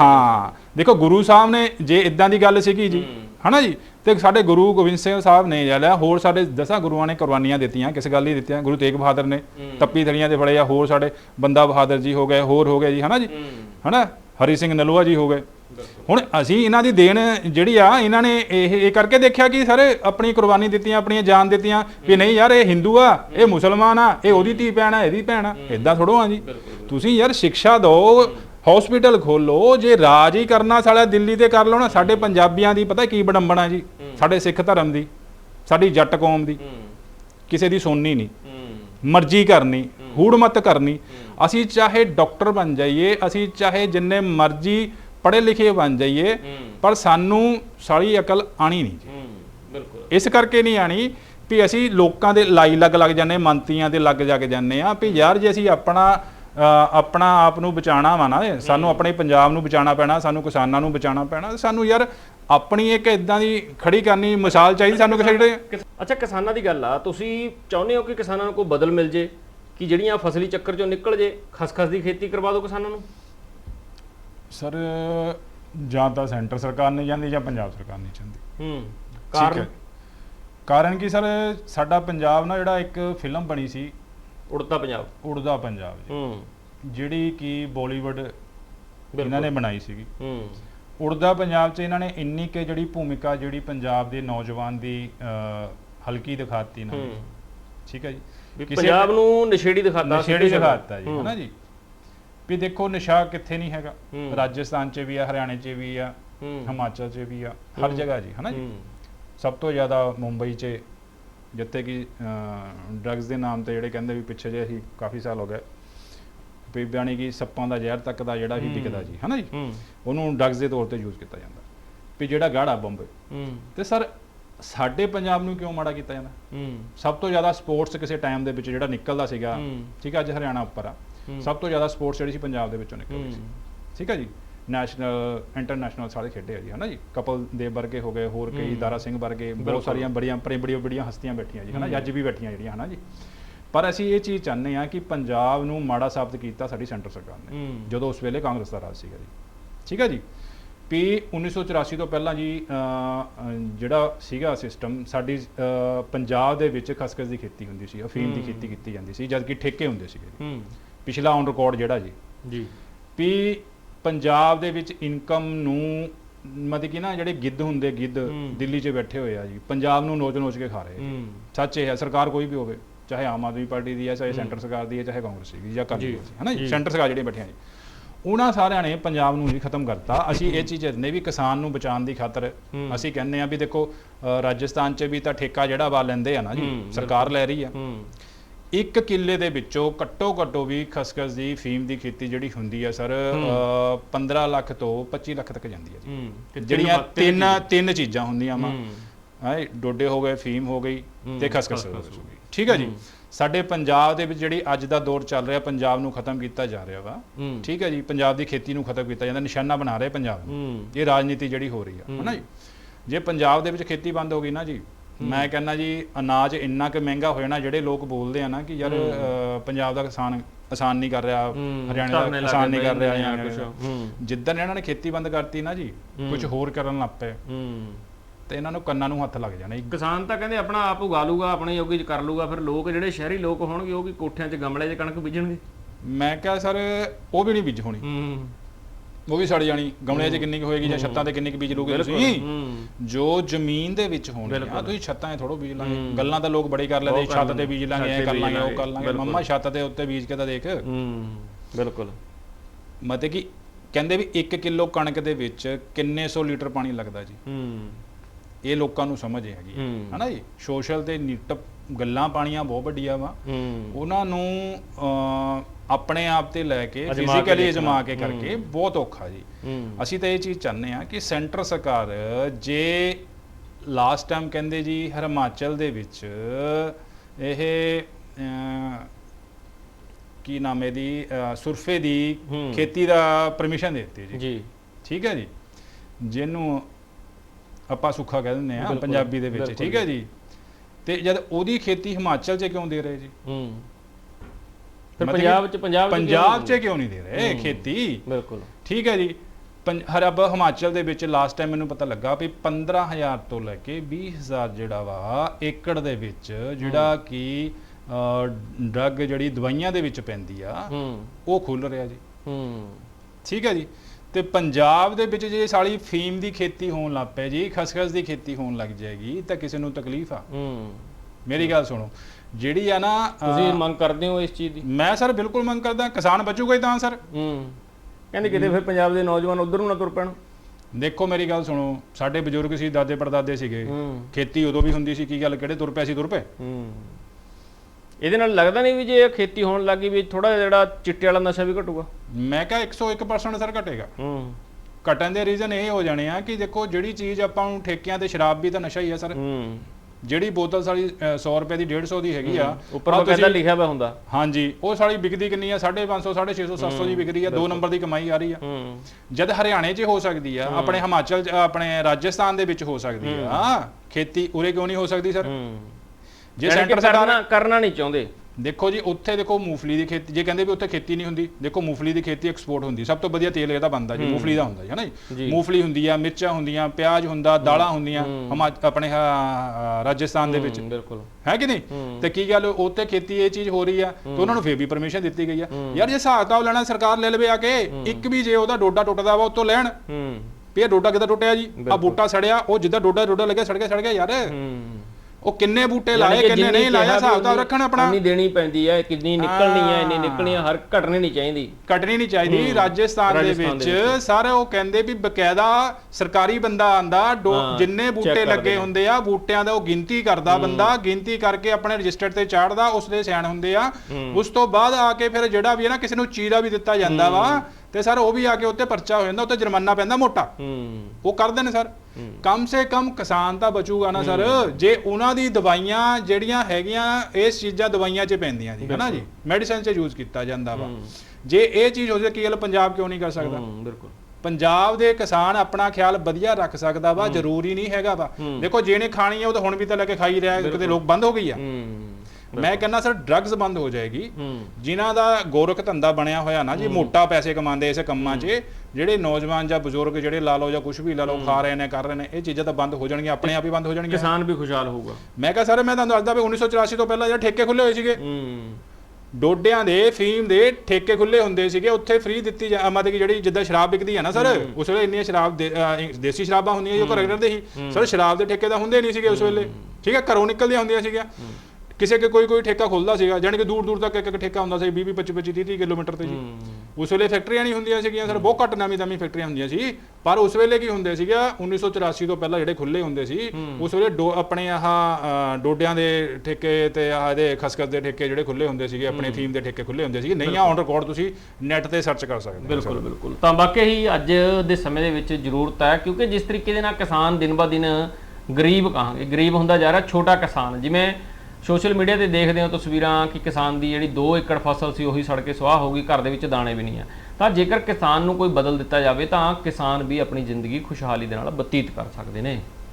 ਹਾਂ। ਦੇਖੋ ਗੁਰੂ ਸਾਹਿਬ ਨੇ ਜੇ ਇਦਾਂ ਦੀ ਗੱਲ ਸੀਗੀ ਜੀ ਹਨਾ ਜੀ? ਤੇ ਸਾਡੇ ਗੁਰੂ ਗੋਬਿੰਦ ਸਿੰਘ ਸਾਹਿਬ ਨੇ ਜਿਹੜਾ ਹੋਰ ਸਾਡੇ ਦਸਾਂ ਗੁਰੂਆਂ ਨੇ ਕੁਰਬਾਨੀਆਂ ਦਿੱਤੀਆਂ ਕਿਸ ਗੱਲ ਲਈ ਦਿੱਤੀਆਂ ਗੁਰੂ ਤੇਗ ਬਹਾਦਰ ਨੇ ਤੱਪੀ ਥਲੀਆਂ ਦੇ ਫੜੇ ਆ ਹੋਰ ਸਾਡੇ ਬੰਦਾ ਬਹਾਦਰ ਜੀ ਹੋ ਗਏ ਹੋਰ ਹੋ ਗਏ ਜੀ ਹਨਾ ਜੀ? ਹਨਾ? ਹਰੀ ਸਿੰਘ ਨਲੂਆ ਜੀ ਹੋ ਗਏ। ਹੁਣ ਅਸੀਂ ਇਹਨਾਂ ਦੀ ਦੇਣ ਜਿਹੜੀ ਆ ਇਹਨਾਂ ਨੇ ਇਹ ਇਹ ਕਰਕੇ ਦੇਖਿਆ ਕਿ ਸਰ ਆਪਣੀ ਕੁਰਬਾਨੀ ਦਿੱਤੀਆਂ ਆਪਣੀਆਂ ਜਾਨ ਦਿੱਤੀਆਂ ਵੀ ਨਹੀਂ ਯਾਰ ਇਹ ਹਿੰਦੂ ਆ ਇਹ ਮੁਸਲਮਾਨ ਆ ਇਹ ਉਹਦੀ ਧੀ ਭੈਣ ਆ ਇਹਦੀ ਭੈਣ ਆ ਇਦਾਂ ਥੋੜੋ ਆ ਜੀ। ਤੁਸੀਂ ਯਾਰ ਸਿੱਖਿਆ ਦਿਓ ਹਸਪੀਟਲ ਖੋਲੋ ਜੇ ਰਾਜ ਹੀ ਕਰਨਾ ਸਾਲਾ ਦਿੱਲੀ ਤੇ ਕਰ ਲਓ ਨਾ ਸਾਡੇ ਪੰਜਾਬੀਆਂ ਦੀ ਪਤਾ ਕੀ ਬਡੰਬਣਾ ਜੀ? ਸਾਡੇ ਸਿੱਖ ਧਰਮ ਦੀ ਸਾਡੀ ਜੱਟ ਕੌਮ ਦੀ। ਕਿਸੇ ਦੀ ਸੁਣਨੀ ਨਹੀਂ। ਮਰਜ਼ੀ ਕਰਨੀ ਹੂੜਮਤ ਕਰਨੀ। ਅਸੀਂ ਚਾਹੇ ਡਾਕਟਰ ਬਣ ਜਾਈਏ ਅਸੀਂ ਚਾਹੇ ਜਿੰਨੇ ਮਰਜ਼ੀ ਪੜ੍ਹੇ ਲਿਖੇ ਬਣ ਜਾਈਏ ਪਰ ਸਾਨੂੰ ਸਾਰੀ ਅਕਲ ਆਣੀ ਨਹੀਂ ਜੀ। ਬਿਲਕੁਲ। ਇਸ ਕਰਕੇ ਨਹੀਂ ਆਣੀ ਵੀ ਅਸੀਂ ਲੋਕਾਂ ਦੇ ਲਾਈ ਲੱਗ ਲੱਗ ਜਾਂਦੇ ਮੰਤਰੀਆਂ ਦੇ ਲੱਗ ਜਾ ਕੇ ਜਾਂਦੇ ਆ ਵੀ ਯਾਰ ਜੇ ਅਸੀਂ ਆਪਣਾ ਆਪਣਾ ਆਪ ਨੂੰ ਬਚਾਉਣਾ ਵਾ ਨਾ ਸਾਨੂੰ ਆਪਣੇ ਪੰਜਾਬ ਨੂੰ ਬਚਾਉਣਾ ਪੈਣਾ ਸਾਨੂੰ ਕਿਸਾਨਾਂ ਨੂੰ ਬਚਾਉਣਾ ਪੈਣਾ। ਸਾਨੂੰ ਯਾਰ ਆਪਣੀ ਇੱਕ ਇਦਾਂ ਦੀ ਖੜੀ ਕਰਨੀ ਮਿਸਾਲ ਚਾਹੀਦੀ ਸਾਨੂੰ ਕਿਸੇ ਜਿਹੜੇ ਅੱਛਾ ਕਿਸਾਨਾਂ ਦੀ ਗੱਲ ਆ ਤੁਸੀਂ ਚਾਹੁੰਦੇ ਹੋ ਕਿ ਕਿਸਾਨਾਂ ਨੂੰ ਕੋਈ ਬਦਲ ਮਿਲ ਜੇ? ਕਿ ਜਿਹੜੀਆਂ ਫਸਲੀ ਚੱਕਰ ਚੋਂ ਨਿਕਲ ਜੇ ਖਸਖਸ ਦੀ ਖੇਤੀ ਕਰਵਾ ਦਿਓ ਕਿਸਾਨਾਂ ਨੂੰ? ਸਰ ਜਾਂ ਤਾਂ ਸੈਂਟਰ ਸਰਕਾਰ ਨਹੀਂ ਜਾਂਦੀ ਜਾਂ ਪੰਜਾਬ ਸਰਕਾਰ ਨਹੀਂ ਚਾਹੁੰਦੀ ਹੂੰ ਠੀਕ ਕਾਰਨ। ਕਾਰਨ ਕੀ ਸਰ ਸਾਡਾ ਪੰਜਾਬ ਨਾ ਜਿਹੜਾ ਇੱਕ ਫਿਲਮ ਬਣੀ ਸੀ ਉੜਤਾ ਪੰਜਾਬ। ਉੜਦਾ ਪੰਜਾਬ ਜੀ। ਹੂੰ। ਜਿਹੜੀ ਕਿ ਬਾਲੀਵੁੱਡ ਇਹਨਾਂ ਨੇ ਬਣਾਈ ਸੀਗੀ। ਹੂੰ। ਉੜਦਾ ਪੰਜਾਬ 'ਚ ਇਹਨਾਂ ਨੇ ਇੰਨੀ ਕਿ ਜਿਹੜੀ ਭੂਮਿਕਾ ਜਿਹੜੀ ਪੰਜਾਬ ਦੇ ਨੌਜਵਾਨ ਦੀ ਹਲਕੀ ਦਿਖਾਤੀ ਨਾ। ਠੀਕ ਹੈ ਜੀ? ਪੰਜਾਬ ਨੂੰ ਨਸ਼ੇੜੀ ਦਿਖਾਤਾ ਨਸ਼ੇੜੀ। ਦਿਖਾਤਾ ਜੀ ਹਨਾ ਜੀ? ਵੀ ਦੇਖੋ ਨਸ਼ਾ ਕਿੱਥੇ ਨਹੀਂ ਹੈਗਾ। ਰਾਜਸਥਾਨ 'ਚ ਵੀ ਆ ਹਰਿਆਣੇ 'ਚ ਵੀ ਆ ਹਿਮਾਚਲ 'ਚ ਵੀ ਆ ਹਰ। ਜਗ੍ਹਾ ਜੀ ਹਨਾ ਜੀ? ਸਭ ਤੋਂ ਜ਼ਿਆਦਾ ਮੁੰਬਈ 'ਚ ਜਿੱਥੇ ਕਿ ਡਰੱਗਸ ਦੇ ਨਾਮ ਤੇ ਜਿਹੜੇ ਕਹਿੰਦੇ ਵੀ ਪਿੱਛੇ ਜੇ ਅਸੀਂ ਕਾਫੀ ਸਾਲ ਹੋ ਗਏ। ਵੀ ਬਿਆਨੀ ਕਿ ਸੱਪਾਂ ਦਾ ਜ਼ਹਿਰ ਤੱਕ ਦਾ ਜਿਹੜਾ ਵੀ। ਵਿਕਦਾ ਜੀ ਹਨਾ ਜੀ? ਉਹਨੂੰ ਡਰੱਗਸ ਦੇ ਤੌਰ ਤੇ ਯੂਜ਼ ਕੀਤਾ ਜਾਂਦਾ। ਵੀ ਜਿਹੜਾ ਗਾੜਾ ਬੰਬ ਤੇ ਸਰ ਸਾਡੇ ਪੰਜਾਬ ਨੂੰ ਕਿਉਂ ਮਾੜਾ ਕੀਤਾ ਜਾਂਦਾ? ਸਭ ਤੋਂ ਜ਼ਿਆਦਾ ਸਪੋਰਟਸ ਕਿਸੇ ਟਾਈਮ ਦੇ ਵਿੱਚ ਜਿਹੜਾ ਨਿਕਲਦਾ ਸੀਗਾ। ਠੀਕ ਹੈ ਅੱਜ ਹਰਿਆਣਾ ਉੱਪਰ ਆ। ਸਭ ਤੋਂ ਜ਼ਿਆਦਾ ਸਪੋਰਟਸ ਜਿਹੜੀ ਸੀ ਪੰਜਾਬ ਦੇ ਵਿੱਚੋਂ ਨਿਕਲਦੀ ਸੀ। ਠੀਕ ਹੈ ਜੀ? ਨੈਸ਼ਨਲ ਇੰਟਰਨੈਸ਼ਨਲ ਸਾਰੇ ਖੇਡੇ ਆ ਜੀ ਹਨਾ ਜੀ? ਕਪਲ ਦੇਵ ਵਰਗੇ ਹੋ ਗਏ ਹੋਰ ਕਈ। ਦਾਰਾ ਸਿੰਘ ਵਰਗੇ। ਬਹੁਤ ਸਾਰੀਆਂ ਬੜੀਆਂ ਬੜੀ ਬੜੀਆਂ ਬੜੀਆਂ ਹਸਤੀਆਂ ਬੈਠੀਆਂ ਜੀ ਹਨਾ। ਅੱਜ ਵੀ ਬੈਠੀਆਂ ਜਿਹੜੀਆਂ ਹਨਾ ਜੀ? ਪਰ ਅਸੀਂ ਇਹ ਚੀਜ਼ ਚਾਹੁੰਦੇ ਆ ਕਿ ਪੰਜਾਬ ਨੂੰ ਮਾੜਾ ਸਾਬਤ ਕੀਤਾ ਸਾਡੀ ਸੈਂਟਰ ਸਰਕਾਰ ਨੇ ਜਦੋਂ ਉਸ ਵੇਲੇ ਕਾਂਗਰਸ ਦਾ ਰਾਜ ਸੀਗਾ ਜੀ। ਠੀਕ ਹੈ ਜੀ? ਵੀ 1984 ਤੋਂ ਪਹਿਲਾਂ ਜੀ ਜਿਹੜਾ ਸੀਗਾ ਸਿਸਟਮ ਸਾਡੀ ਪੰਜਾਬ ਦੇ ਵਿੱਚ ਖਸਖਸ ਦੀ ਖੇਤੀ ਹੁੰਦੀ ਸੀ ਅਫੀਮ ਦੀ। ਖੇਤੀ ਕੀਤੀ ਜਾਂਦੀ ਸੀ ਜਦ ਕਿ ਠੇਕੇ ਹੁੰਦੇ ਸੀਗੇ ਪਿਛਲਾ ਔਨ ਰਿਕਾਰਡ ਜਿਹੜਾ ਜੀ। ਜੀ। ਵੀ ਪੰਜਾਬ ਦੇ ਵਿੱਚ ਇਨਕਮ ਨੂੰ ਮਤਲਬ ਕਿ ਨਾ ਜਿਹੜੇ ਗਿੱਧ ਹੁੰਦੇ ਗਿੱਧ ਹੂੰ। ਦਿੱਲੀ 'ਚ ਬੈਠੇ ਹੋਏ ਆ ਜੀ ਪੰਜਾਬ ਨੂੰ ਨੋਚ ਨੋਚ ਕੇ ਖਾ ਰਹੇ। ਹੂੰ। ਸੱਚ ਇਹ ਹੈ ਸਰਕਾਰ ਕੋਈ ਵੀ ਹੋਵੇ ਚਾਹੇ ਆਮ ਆਦਮੀ ਪਾਰਟੀ ਦੀ ਹੈ ਚਾਹੇ ਹੂੰ। ਸੈਂਟਰ ਸਰਕਾਰ ਦੀ ਹੈ ਚਾਹੇ ਕਾਂਗਰਸ ਦੀ ਜਾਂ ਕਾਂਗਰਸ ਜੀ, ਦੀ ਹੈ ਨਾ ਸੈਂਟਰ ਸਰਕਾਰ ਜਿਹੜੀਆਂ ਬੈਠੀਆਂ ਜੀ। ਉਹਨਾਂ ਸਾਰਿਆਂ ਨੇ ਪੰਜਾਬ ਨੂੰ ਜੀ ਖਤਮ ਕਰਤਾ। ਅਸੀਂ ਇਹ ਚੀਜ਼ ਨੇ ਵੀ ਕਿਸਾਨ ਨੂੰ ਬਚਾਉਣ ਦੀ ਖਾਤਰ ਹੂੰ। ਅਸੀਂ ਕਹਿੰਦੇ ਆ ਵੀ ਦੇਖੋ ਰਾਜਸਥਾਨ 'ਚ ਵੀ ਤਾਂ ਠੇਕਾ ਜਿਹੜਾ ਵਾ ਲੈਂਦੇ ਆ ਨਾ ਜੀ ਹੂੰ, ਸਰਕਾਰ ਲੈ ਰਹੀ ਆ। ਹੂੰ। ਇੱਕ ਕਿੱਲੇ ਦੇ ਵਿੱਚੋਂ ਘੱਟੋ ਘੱਟੋ ਵੀ ਖਸਖਸ ਦੀ ਫੀਮ ਦੀ ਖੇਤੀ ਜਿਹੜੀ ਹੁੰਦੀ ਆ ਸਰ ਹੂੰ। 15 ਲੱਖ ਤੋਂ 25 ਲੱਖ ਤੱਕ ਜਾਂਦੀ ਹੈ ਜੀ। ਹੂੰ ਜਿਹੜੀਆਂ ਤਿੰਨ- ਤਿੰਨ ਚੀਜ਼ਾਂ ਹੁੰਦੀਆਂ ਵਾ। ਹੂੰ। ਹੈ ਡੋਡੇ ਹੋ ਗਏ ਫੀਮ ਹੋ ਗਈ ਹੂੰ, ਤੇ ਖਸਖਸ ਹੋ ਗਈ। ਠੀਕ ਹੈ ਜੀ। ਹੂੰ। ਸਾਡੇ ਪੰਜਾਬ ਦੇ ਵਿੱਚ ਜਿਹੜੀ ਅੱਜ ਦਾ ਦੌਰ ਚੱਲ ਰਿਹਾ ਪੰਜਾਬ ਨੂੰ ਖਤਮ ਕੀਤਾ ਜਾ ਰਿਹਾ ਵਾ। ਹੂੰ। ਠੀਕ ਹੈ ਜੀ। ਪੰਜਾਬ ਦੀ ਖੇਤੀ ਨੂੰ ਖਤਮ ਕੀਤਾ ਜਾਂਦਾ ਨਿਸ਼ਾਨਾ ਬਣਾ ਰਹੇ ਪੰਜਾਬ ਨੂੰ। ਹੂੰ। ਇਹ ਰਾਜਨੀਤੀ ਜਿਹੜੀ ਹੋ ਰਹੀ ਆ। ਹੂੰ। ਹਨਾ ਜੀ। ਜੇ ਪੰਜਾਬ ਦੇ ਵਿੱਚ ਖੇਤੀ ਬੰਦ ਹੋ ਗਈ ਨਾ ਜੀ ਮੈਂ ਕਹਿੰਦਾ ਜੀ ਅਨਾਜ ਇੰਨਾ ਕੁ ਮਹਿੰਗਾ ਹੋ ਜਾਣਾ ਜਿਹੜੇ ਲੋਕ ਬੋਲਦੇ ਆ ਨਾ ਕਿ ਯਾਰ ਪੰਜਾਬ ਦਾ ਕਿਸਾਨ ਆਸਾਨ ਨਹੀਂ ਕਰ ਰਿਹਾ ਹਰਿਆਣੇ ਦਾ ਕੇ ਨਹੀਂ ਕਰ ਰਿਹਾ ਜਾਂਦੇ ਜਾਂ ਕੁਛ। ਹੂੰ। ਜਿੱਦਣ ਇਹਨਾਂ ਨੇ ਖੇਤੀ ਬੰਦ ਕਰਤੀ ਨਾ ਜੀ। ਕੁਝ ਹੋਰ ਕਰਨ ਲੱਗ ਪਏ। ਤੇ ਇਹਨਾਂ ਨੂੰ ਕੰਨਾਂ ਨੂੰ ਹੱਥ ਲੱਗ ਜਾਣੇ। ਕਿਸਾਨ ਤਾਂ ਕਹਿੰਦੇ ਆਪਣਾ ਆਪ ਉਗਾ ਲੂਗਾ ਆਪਣੇ ਯੋਗੀ ਚ ਕਰ ਲੂਗਾ ਫਿਰ ਲੋਕ ਜਿਹੜੇ ਸ਼ਹਿਰੀ ਲੋਕ ਹੋਣਗੇ ਉਹ ਵੀ ਕੋਠਿਆਂ 'ਚ ਗਮਲੇ 'ਚ ਕਣਕ ਬੀਜਣਗੇ। ਮੈਂ ਕਿਹਾ ਸਰ ਉਹ ਵੀ ਨਹੀਂ ਬੀਜ ਹੋਣੀ। ਉਹ ਵੀ ਸੜ ਜਾਣੀ ਗਮਲੇ 'ਚ ਕਿੰਨੀ ਕੁ ਹੋਏਗੀ ਜਾਂ ਛੱਤਾਂ ਤੇ ਕਿੰਨੀ ਕੁ ਬੀਜ ਲੂਗੇ ਤੁਸੀਂ ਜੋ ਜ਼ਮੀਨ ਦੇ ਵਿੱਚ ਹੋਣੀ ਆ। ਤੁਸੀਂ ਛੱਤਾਂ 'ਤੇ ਥੋੜੋ ਬੀਜ ਲਾਂਗੇ। ਗੱਲਾਂ ਤਾਂ ਲੋਕ ਬੜੇ ਕਰ ਲੈਂਦੇ ਛੱਤ ਤੇ ਬੀਜ ਲਾਂਗੇ ਐ ਕਰ ਲਾਂਗੇ ਉਹ ਕਰ ਲਾਂਗੇ। ਮੰਮਾ ਛੱਤ ਦੇ ਉੱਤੇ ਬੀਜ ਕੇ ਤਾਂ ਦੇਖ? ਹੂੰ ਬਿਲਕੁਲ। ਮਤਲਬ ਕਿ ਕਹਿੰਦੇ ਵੀ 1 ਕਿਲੋ ਕਣਕ ਦੇ ਵਿੱਚ ਕਿੰਨੇ ਸੌ ਲੀਟਰ ਪਾਣੀ ਲੱਗਦਾ ਜੀ? ਹੂੰ। ਇਹ ਲੋਕਾਂ ਨੂੰ ਸਮਝ ਹੈਗੀ। ਹੈ ਹੂੰ। ਹਨਾ ਜੀ? ਸੋਸ਼ਲ ਤੇ ਨਿੱਟ ਗੱਲਾਂ ਪਾਣੀਆਂ ਬਹੁਤ ਵੱਡੀਆਂ ਵਾ। ਉਹਨਾਂ ਨੂੰ ਆਪਣੇ ਆਪ ਤੇ ਲੈ ਕੇ ਫਿਜ਼ੀਕਲੀ। ਅਜਮਾ ਕੇ ਕਰਕੇ। ਬਹੁਤ ਔਖਾ ਜੀ। ਅਸੀਂ ਤਾਂ ਇਹ ਚੀਜ਼ ਚਾਹੁੰਦੇ ਆ ਕਿ ਸੈਂਟਰ ਸਰਕਾਰ ਜੇ ਲਾਸਟ ਟਾਈਮ ਕਹਿੰਦੇ ਜੀ ਹਿਮਾਚਲ ਦੇ ਵਿੱਚ ਇਹ ਕੀ ਨਾਮ ਹੈ ਦੀ ਸੁਰਫੇ ਦੀ। ਖੇਤੀ ਦਾ ਪਰਮਿਸ਼ਨ ਦਿੱਤੀ ਜੀ। ਜੀ। ਠੀਕ ਹੈ ਜੀ। ਜਿਹਨੂੰ ਆਪਾਂ ਸੁੱਖਾ ਕਹਿ ਦਿੰਦੇ ਆ ਪੰਜਾਬੀ ਦੇ ਵਿੱਚ। ਠੀਕ ਹੈ ਜੀ। ਤੇ ਜਦ ਉਹਦੀ ਖੇਤੀ ਹਿਮਾਚਲ 'ਚ ਕਿਉਂ ਦੇ ਰਹੇ ਜੀ? ਹੂੰ। ਫਿਰ ਪੰਜਾਬ 'ਚ ਪੰਜਾਬ 'ਚ ਪੰਜਾਬ 'ਚ ਕਿਉਂ? ਨਹੀਂ ਦੇ ਰਹੇ। ਖੇਤੀ? ਬਿਲਕੁਲ। ਠੀਕ ਹੈ ਜੀ। ਹਰਬ ਹਿਮਾਚਲ ਦੇ ਵਿੱਚ ਲਾਸਟ ਟਾਈਮ ਮੈਨੂੰ ਪਤਾ ਲੱਗਾ ਵੀ 15000 ਤੋਂ ਲੈ ਕੇ 20000 ਜਿਹੜਾ ਵਾ ਏਕੜ ਦੇ ਵਿੱਚ ਜਿਹੜਾ ਕਿ ਡਰੱਗ ਜਿਹੜੀ ਦਵਾਈਆਂ ਦੇ ਵਿੱਚ ਪੈਂਦੀ ਆ ਉਹ ਖੁੱਲ ਰਿਹਾ ਜੀ। ਹੂੰ। ਠੀਕ ਹੈ ਜੀ। ਤੇ ਪੰਜਾਬ ਦੇ ਵਿੱਚ ਜੇ ਸਾਲੀ ਫੀਮ ਦੀ ਖੇਤੀ ਹੋਣ ਲੱਗ ਪਏ ਜੀ ਖਸਖਸ ਦੀ ਖੇਤੀ ਹੋਣ ਲੱਗ ਜਾਏਗੀ ਤਾਂ ਕਿਸੇ ਨੂੰ ਤਕਲੀਫ ਆ। ਹੂੰ। ਮੇਰੀ ਗੱਲ ਸੁਣੋ ਜਿਹੜੀ ਆ ਨਾ ਤੁਸੀਂ ਮੰਗ ਕਰਦੇ ਹੋ ਇਸ ਚੀਜ਼ ਦੀ? ਮੈਂ ਸਰ ਬਿਲਕੁਲ ਮੰਗ ਕਰਦਾ ਕਿਸਾਨ ਬਚੂਗਾ ਹੀ ਤਾਂ ਸਰ। ਹੂੰ। ਕਹਿੰਦੇ ਕਿਤੇ ਫਿਰ ਪੰਜਾਬ ਦੇ ਨੌਜਵਾਨ ਉਧਰ ਨੂੰ ਨਾ ਤੁਰ ਪੈਣ। ਦੇਖੋ ਮੇਰੀ ਗੱਲ ਸੁਣੋ ਸਾਡੇ ਬਜ਼ੁਰਗ ਸੀ ਦਾਦੇ ਪੜਦਾਦੇ ਸੀਗੇ। ਖੇਤੀ ਉਦੋਂ ਵੀ ਹੁੰਦੀ ਸੀ ਕੀ ਗੱਲ ਕਿਹੜੇ ਤੁਰ ਪਏ ਸੀ ਤੁਰ ਪਏ? ਹੂੰ। ਇਹਦੇ ਨਾਲ ਲੱਗਦਾ ਨਹੀਂ ਵੀ ਜੇ ਇਹ ਖੇਤੀ ਹੋਣ ਲੱਗੀ ਵੀ ਥੋੜਾ ਜਿਹੜਾ ਚਿੱਟੇ ਵਾਲਾ ਨਸ਼ਾ ਵੀ ਘਟੂਗਾ। ਮੈਂ ਕਿਹਾ 101% ਸਰ ਘਟੇਗਾ। ਹੂੰ। ਘਟਣ ਦੇ ਰੀਜ਼ਨ ਇਹ ਹੋ ਜਾਣੇ ਆ ਕਿ ਦੇਖੋ ਜਿਹੜੀ ਚੀਜ਼ ਆਪਾਂ ਨੂੰ ਠੇਕਿਆਂ ਤੇ ਸ਼ਰਾਬ ਵੀ ਤਾਂ ਨਸ਼ਾ ਹੀ ਆ ਸਰ। ਹੂੰ। ਜਿਹੜੀ ਬੋਤਲ ਸਾਲੀ ਅ, 100 ਰੁਪਏ ਦੀ 150 ਦੀ ਹੈਗੀ ਆ ਉੱਪਰ ਤੁਸੀਂ- ਲਿਖਿਆ ਹੋਇਆ ਹੁੰਦਾ। ਹਾਂਜੀ ਉਹ ਸਾਲੀ ਵਿਕਦੀ ਕਿੰਨੀ ਆ? 550 650 700 ਦੀ ਵਿਕ ਰਹੀ ਆ 2 ਨੰਬਰ ਦੀ ਕਮਾਈ ਆ ਰਹੀ ਆ। ਹੂੰ। ਜਦ ਹਰਿਆਣੇ 'ਚ ਹੋ ਸਕਦੀ ਆ ਆਪਣੇ ਹਿਮਾਚਲ 'ਚ ਆਪਣੇ ਰਾਜਸਥਾਨ ਦੇ ਵਿੱਚ ਹੋ ਸਕਦੀ ਆ। ਖੇਤੀ ਉਰੇ ਕਿਉਂ ਨਹੀਂ ਹੋ ਸਕਦੀ ਸਰ? ਹੂੰ। ਜੇ ਸੈਂਟਰ ਸਰਕਾਰ ਕਰਨਾ ਨਹੀਂ ਚਾਹੁੰਦੇ। ਦੇਖੋ ਜੀ ਉੱਥੇ ਦੇਖੋ ਮੂੰਗਫਲੀ ਦੀ ਖੇਤੀ ਜੇ ਕਹਿੰਦੇ ਵੀ ਉੱਥੇ ਖੇਤੀ ਨਹੀਂ ਹੁੰਦੀ ਦੇਖੋ ਮੂੰਗਫਲੀ ਦੀ ਖੇਤੀ ਐਕਸਪੋਰਟ ਹੁੰਦੀ। ਸਭ ਤੋਂ ਵਧੀਆ ਤੇਲ ਇਹਦਾ ਬਣਦਾ ਜੀ ਮੂੰਗਫਲੀ ਦਾ ਹੁੰਦਾ ਜੀ ਹਨਾ ਜੀ। ਮੂੰਗਫਲੀ ਹੁੰਦੀ ਆ ਮਿਰਚਾਂ ਹੁੰਦੀਆਂ ਪਿਆਜ਼ ਹੁੰਦਾ ਦਾਲਾਂ ਹੁੰਦੀਆਂ ਹਮਾ ਆਪਣੇ ਰਾਜਸਥਾਨ ਦੇ ਵਿੱਚ। ਹੂੰ, ਬਿਲਕੁਲ। ਹੈ ਕਿ ਨਹੀਂ? ਤੇ ਕੀ ਗੱਲ ਉੱਥੇ ਖੇਤੀ ਇਹ ਚੀਜ਼ ਹੋ ਰਹੀ ਆ ਤੇ ਉਹਨਾਂ ਨੂੰ ਫੇਰ ਵੀ ਪਰਮਿਸ਼ਨ ਦਿੱਤੀ ਗਈ ਆ। ਯਾਰ ਜੇ ਹਿਸਾਬ ਕਿਤਾਬ ਲੈਣਾ ਸਰਕਾਰ ਲੈ ਲਵੇ ਆ ਕੇ ਇੱਕ ਵੀ ਜੇ ਉਹਦਾ ਡੋਡਾ ਟੁੱਟਦਾ ਵਾ ਉਤੋਂ ਲੈਣ ਵੀ ਇਹ ਡੋਡਾ ਕਿੱਦਾਂ ਟੁੱਟਿਆ ਜੀ? ਆ ਬੂਟਾ ਸੜਿਆ ਉਹ ਜਿੱਦਾਂ ਡੋਡਾ ਡੋਡਾ ਲੱਗਿਆ ਸੜ ਗਿਆ ਸੜ ਗਿਆ ਯਾਰ। ਉਹ ਕਿੰਨੇ ਬੂਟੇ ਲਾਏ ਕਿੰਨੇ ਨਹੀਂ ਲਾਇਆ ਹਿਸਾਬ ਕਿਤਾਬ ਰੱਖਣ ਆਪਣਾ। ਕਿੰਨੀ ਦੇਣੀ ਪੈਂਦੀ ਹੈ ਕਿੰਨੀ ਨਿਕਲਣੀ ਹੈ ਇੰਨੀ ਨਿਕਲਣੀ ਹਰ ਘਟਣੀ ਨਹੀਂ ਚਾਹੀਦੀ। ਕੱਟਣੀ ਨਹੀਂ ਚਾਹੀਦੀ। ਰਾਜਸਥਾਨ ਦੇ ਵਿੱਚ ਸਾਰੇ ਉਹ ਕਹਿੰਦੇ ਵੀ ਬਕਾਇਦਾ ਸਰਕਾਰੀ ਬੰਦਾ ਆਂਦਾ ਜਿੰਨੇ ਬੂਟੇ ਲੱਗੇ। ਹੁੰਦੇ ਆ ਬੂਟਿਆਂ ਦਾ ਉਹ ਗਿਣਤੀ ਕਰਦਾ ਬੰਦਾ ਗਿਣਤੀ ਕਰਕੇ ਆਪਣੇ ਰਜਿਸਟਰ ਤੇ ਚਾੜਦਾ ਉਸ ਦੇ ਸਿਆਣ ਹੁੰਦੇ ਆ। ਉਸ ਤੋਂ ਬਾਅਦ ਆ ਕੇ ਫਿਰ ਜਿਹੜਾ ਵੀ ਹੈ ਨਾ ਕਿਸੇ ਨੂੰ ਚੀਰਾ ਵੀ ਦਿੱਤਾ ਜਾਂਦਾ ਵਾ। ਤੇ ਸਰ ਉਹ ਵੀ ਆ ਕੇ ਉੱਤੇ ਪਰਚਾ ਹੋ ਜਾਂਦਾ ਉੱਤੇ ਜੁਰਮਾਨਾ ਪੈਂਦਾ ਮੋਟਾ। ਉਹ ਕਰਦੇ ਨੇ ਸਰ। ਕਮ ਸੇ ਕਮ ਕਿਸਾਨ ਤਾਂ ਬਚੂਗਾ ਨਾ ਸਰ। ਜੇ ਉਹਨਾਂ ਦੀ ਦਵਾਈਆਂ ਜਿਹੜੀਆਂ ਹੈਗੀਆਂ ਇਸ ਚੀਜ਼ਾਂ ਦਵਾਈਆਂ 'ਚ ਪੈਂਦੀਆਂ ਜੀ ਹਨਾ ਜੀ? ਮੈਡੀਸਨ 'ਚ ਯੂਜ਼ ਕੀਤਾ ਜਾਂਦਾ ਵਾ। ਜੇ ਇਹ ਚੀਜ਼ ਹੋ ਜਾਏ ਕੀ ਗੱਲ ਪੰਜਾਬ ਕਿਉਂ ਨਹੀਂ ਕਰ ਸਕਦਾ? ਬਿਲਕੁਲ। ਪੰਜਾਬ ਦੇ ਕਿਸਾਨ ਆਪਣਾ ਖਿਆਲ ਵਧੀਆ ਰੱਖ ਸਕਦਾ ਵਾ ਜ਼ਰੂਰੀ ਨਹੀਂ ਹੈਗਾ ਵਾ। ਦੇਖੋ ਜਿਹਨੇ ਖਾਣੀ ਹੈ ਉਹ ਤਾਂ ਹੁਣ ਵੀ ਤਾਂ ਲੈ ਕੇ ਖਾਈ ਰਿਹਾ ਕਿਤੇ ਲੋਕ ਬੰਦ ਹੋ ਗਈ ਆ। ਮੈਂ ਕਹਿੰਦਾ ਸਰ ਡਰੱਗਸ ਬੰਦ ਹੋ ਜਾਏਗੀ। ਜਿਨ੍ਹਾਂ ਦਾ ਗੋਰਖ ਧੰਦਾ ਬਣਿਆ ਹੋਇਆ ਨਾ ਜੀ ਮੋਟਾ ਪੈਸੇ ਕਮਾਉਂਦੇ ਇਸ ਕੰਮਾਂ 'ਚ ਜਿਹੜੇ ਨੌਜਵਾਨ ਜਾਂ ਬਜ਼ੁਰਗ ਜਿਹੜੇ ਲਾ ਲਓ ਜਾਂ ਕੁਝ ਵੀ ਲਾ ਲਓ ਖਾ ਰਹੇ ਨੇ ਕਰ ਰਹੇ ਨੇ ਇਹ ਚੀਜ਼ਾਂ ਤਾਂ ਬੰਦ ਹੋ ਜਾਣਗੀਆਂ ਆਪਣੇ ਆਪ ਹੀ ਬੰਦ ਹੋ ਜਾਣਗੀਆਂ। ਕਿਸਾਨ ਵੀ ਖੁਸ਼ਹਾਲ ਹੋਊਗਾ। ਮੈਂ ਕਿਹਾ ਸਰ ਮੈਂ ਤੁਹਾਨੂੰ ਦੱਸਦਾ ਵੀ 1984 ਤੋਂ ਪਹਿਲਾਂ ਜਿਹੜੇ ਠੇਕੇ ਖੁੱਲੇ ਹੋਏ ਸੀਗੇ। ਡੋਡਿਆਂ ਦੇ ਫੀਮ ਦੇ ਠੇਕੇ ਖੁੱਲੇ ਹੁੰਦੇ ਸੀਗੇ ਉੱਥੇ ਫ੍ਰੀ ਦਿੱਤੀ ਜਾ- ਮਤਲਬ ਕਿ ਜਿਹੜੀ ਜਿੱਦਾਂ ਸ਼ਰਾਬ ਵਿਕਦੀ ਹੈ ਨਾ ਸਰ ਉਸ ਵੇਲੇ ਇੰਨੀਆਂ ਸ਼ਰਾਬ ਦੇ- ਦੇਸੀ ਸ਼ਰਾਬਾਂ ਹੁੰਦੀਆਂ ਜੋ ਘਰੇ ਰਹਿੰਦੇ ਸੀ। ਸਰ ਸ਼ਰਾਬ ਦੇ ਠੇਕੇ ਤਾਂ ਹੁੰਦੇ ਨਹੀਂ ਸੀਗੇ ਉਸ ਵੇਲੇ। ਠੀਕ ਹੈ ਘਰੋਂ ਨਿਕਲਦੀਆਂ ਹੁੰਦੀਆਂ ਸੀਗੀਆਂ। ਕਿਸੇ ਕੇ ਕੋਈ ਕੋਈ ਠੇਕਾ ਖੁੱਲਦਾ ਸੀਗਾ ਜਾਣੀ ਕਿ ਦੂਰ ਦੂਰ ਤੱਕ ਇੱਕ ਇੱਕ ਠੇਕਾ ਹੁੰਦਾ ਸੀ 20 20 25 25 30 ਕਿਲੋਮੀਟਰ ਤੇ ਜੀ। ਉਸ ਵੇਲੇ ਫੈਕਟਰੀਆਂ ਨਹੀਂ ਹੁੰਦੀਆਂ ਸੀਗੀਆਂ ਸਰ ਬਹੁਤ ਘੱਟ ਨਾਮੀ ਦਾਮੀ ਫੈਕਟਰੀਆਂ ਹੁੰਦੀਆਂ ਸੀ। ਪਰ ਉਸ ਵੇਲੇ ਕੀ ਹੁੰਦੇ ਸੀਗਾ 1984 ਤੋਂ ਪਹਿਲਾਂ ਜਿਹੜੇ ਖੁੱਲੇ ਹੁੰਦੇ ਸੀ ਉਸ ਵੇਲੇ ਆਪਣੇ ਆਹ ਡੋਡਿਆਂ ਦੇ ਠੇਕੇ ਤੇ ਆਹ ਇਹਦੇ ਖਸਖਸ ਦੇ ਠੇਕੇ ਜਿਹੜੇ ਖੁੱਲੇ ਹੁੰਦੇ ਸੀਗੇ ਆਪਣੇ ਫੀਮ ਦੇ ਠੇਕੇ ਖੁੱਲੇ ਹੁੰਦੇ ਸੀਗੇ। ਨਹੀਂ ਆ ਔਨ ਰਿਕਾਰਡ ਤੁਸੀਂ ਨੈਟ ਤੇ ਸਰਚ ਕਰ ਸਕਦੇ ਹੋ। ਬਿਲਕੁਲ ਬਿਲਕੁਲ। ਤਾਂ ਵਾਕਈ ਹੀ ਅੱਜ ਦੇ ਸਮੇਂ ਦੇ ਵਿੱਚ ਜ਼ਰੂਰਤ ਹੈ ਕਿਉਂਕਿ ਜਿਸ ਤਰੀਕੇ ਦੇ ਨਾਲ ਕਿਸਾਨ ਦਿਨ ਬ ਦਿਨ ਗਰੀਬ ਕਹਾਂਗੇ ਗਰੀਬ ਹੁੰਦਾ ਜਾ ਰਿਹਾ ਛੋਟਾ ਕਿਸਾਨ। ਜਿਵੇਂ ਸੋਸ਼ਲ ਮੀਡੀਆ ਤੇ ਦੇਖਦੇ ਹੋ ਤਸਵੀਰਾਂ ਕਿ ਕਿਸਾਨ ਦੀ ਜਿਹੜੀ 2 ਏਕੜ ਫਸਲ ਸੀ, ਉਹੀ ਸੜ ਕੇ ਸੁਆਹ ਹੋ ਗਈ, ਘਰ ਦੇ ਵਿੱਚ ਦਾਣੇ ਵੀ ਨਹੀਂ ਆ। ਤਾਂ ਜੇਕਰ ਕਿਸਾਨ ਨੂੰ ਕੋਈ ਬਦਲ ਦਿੱਤਾ ਜਾਵੇ ਤਾਂ ਕਿਸਾਨ ਵੀ ਆਪਣੀ ਜ਼ਿੰਦਗੀ ਖੁਸ਼ਹਾਲੀ ਦੇ ਨਾਲ ਬਤੀਤ ਕਰ ਸਕਦੇ ਨੇ।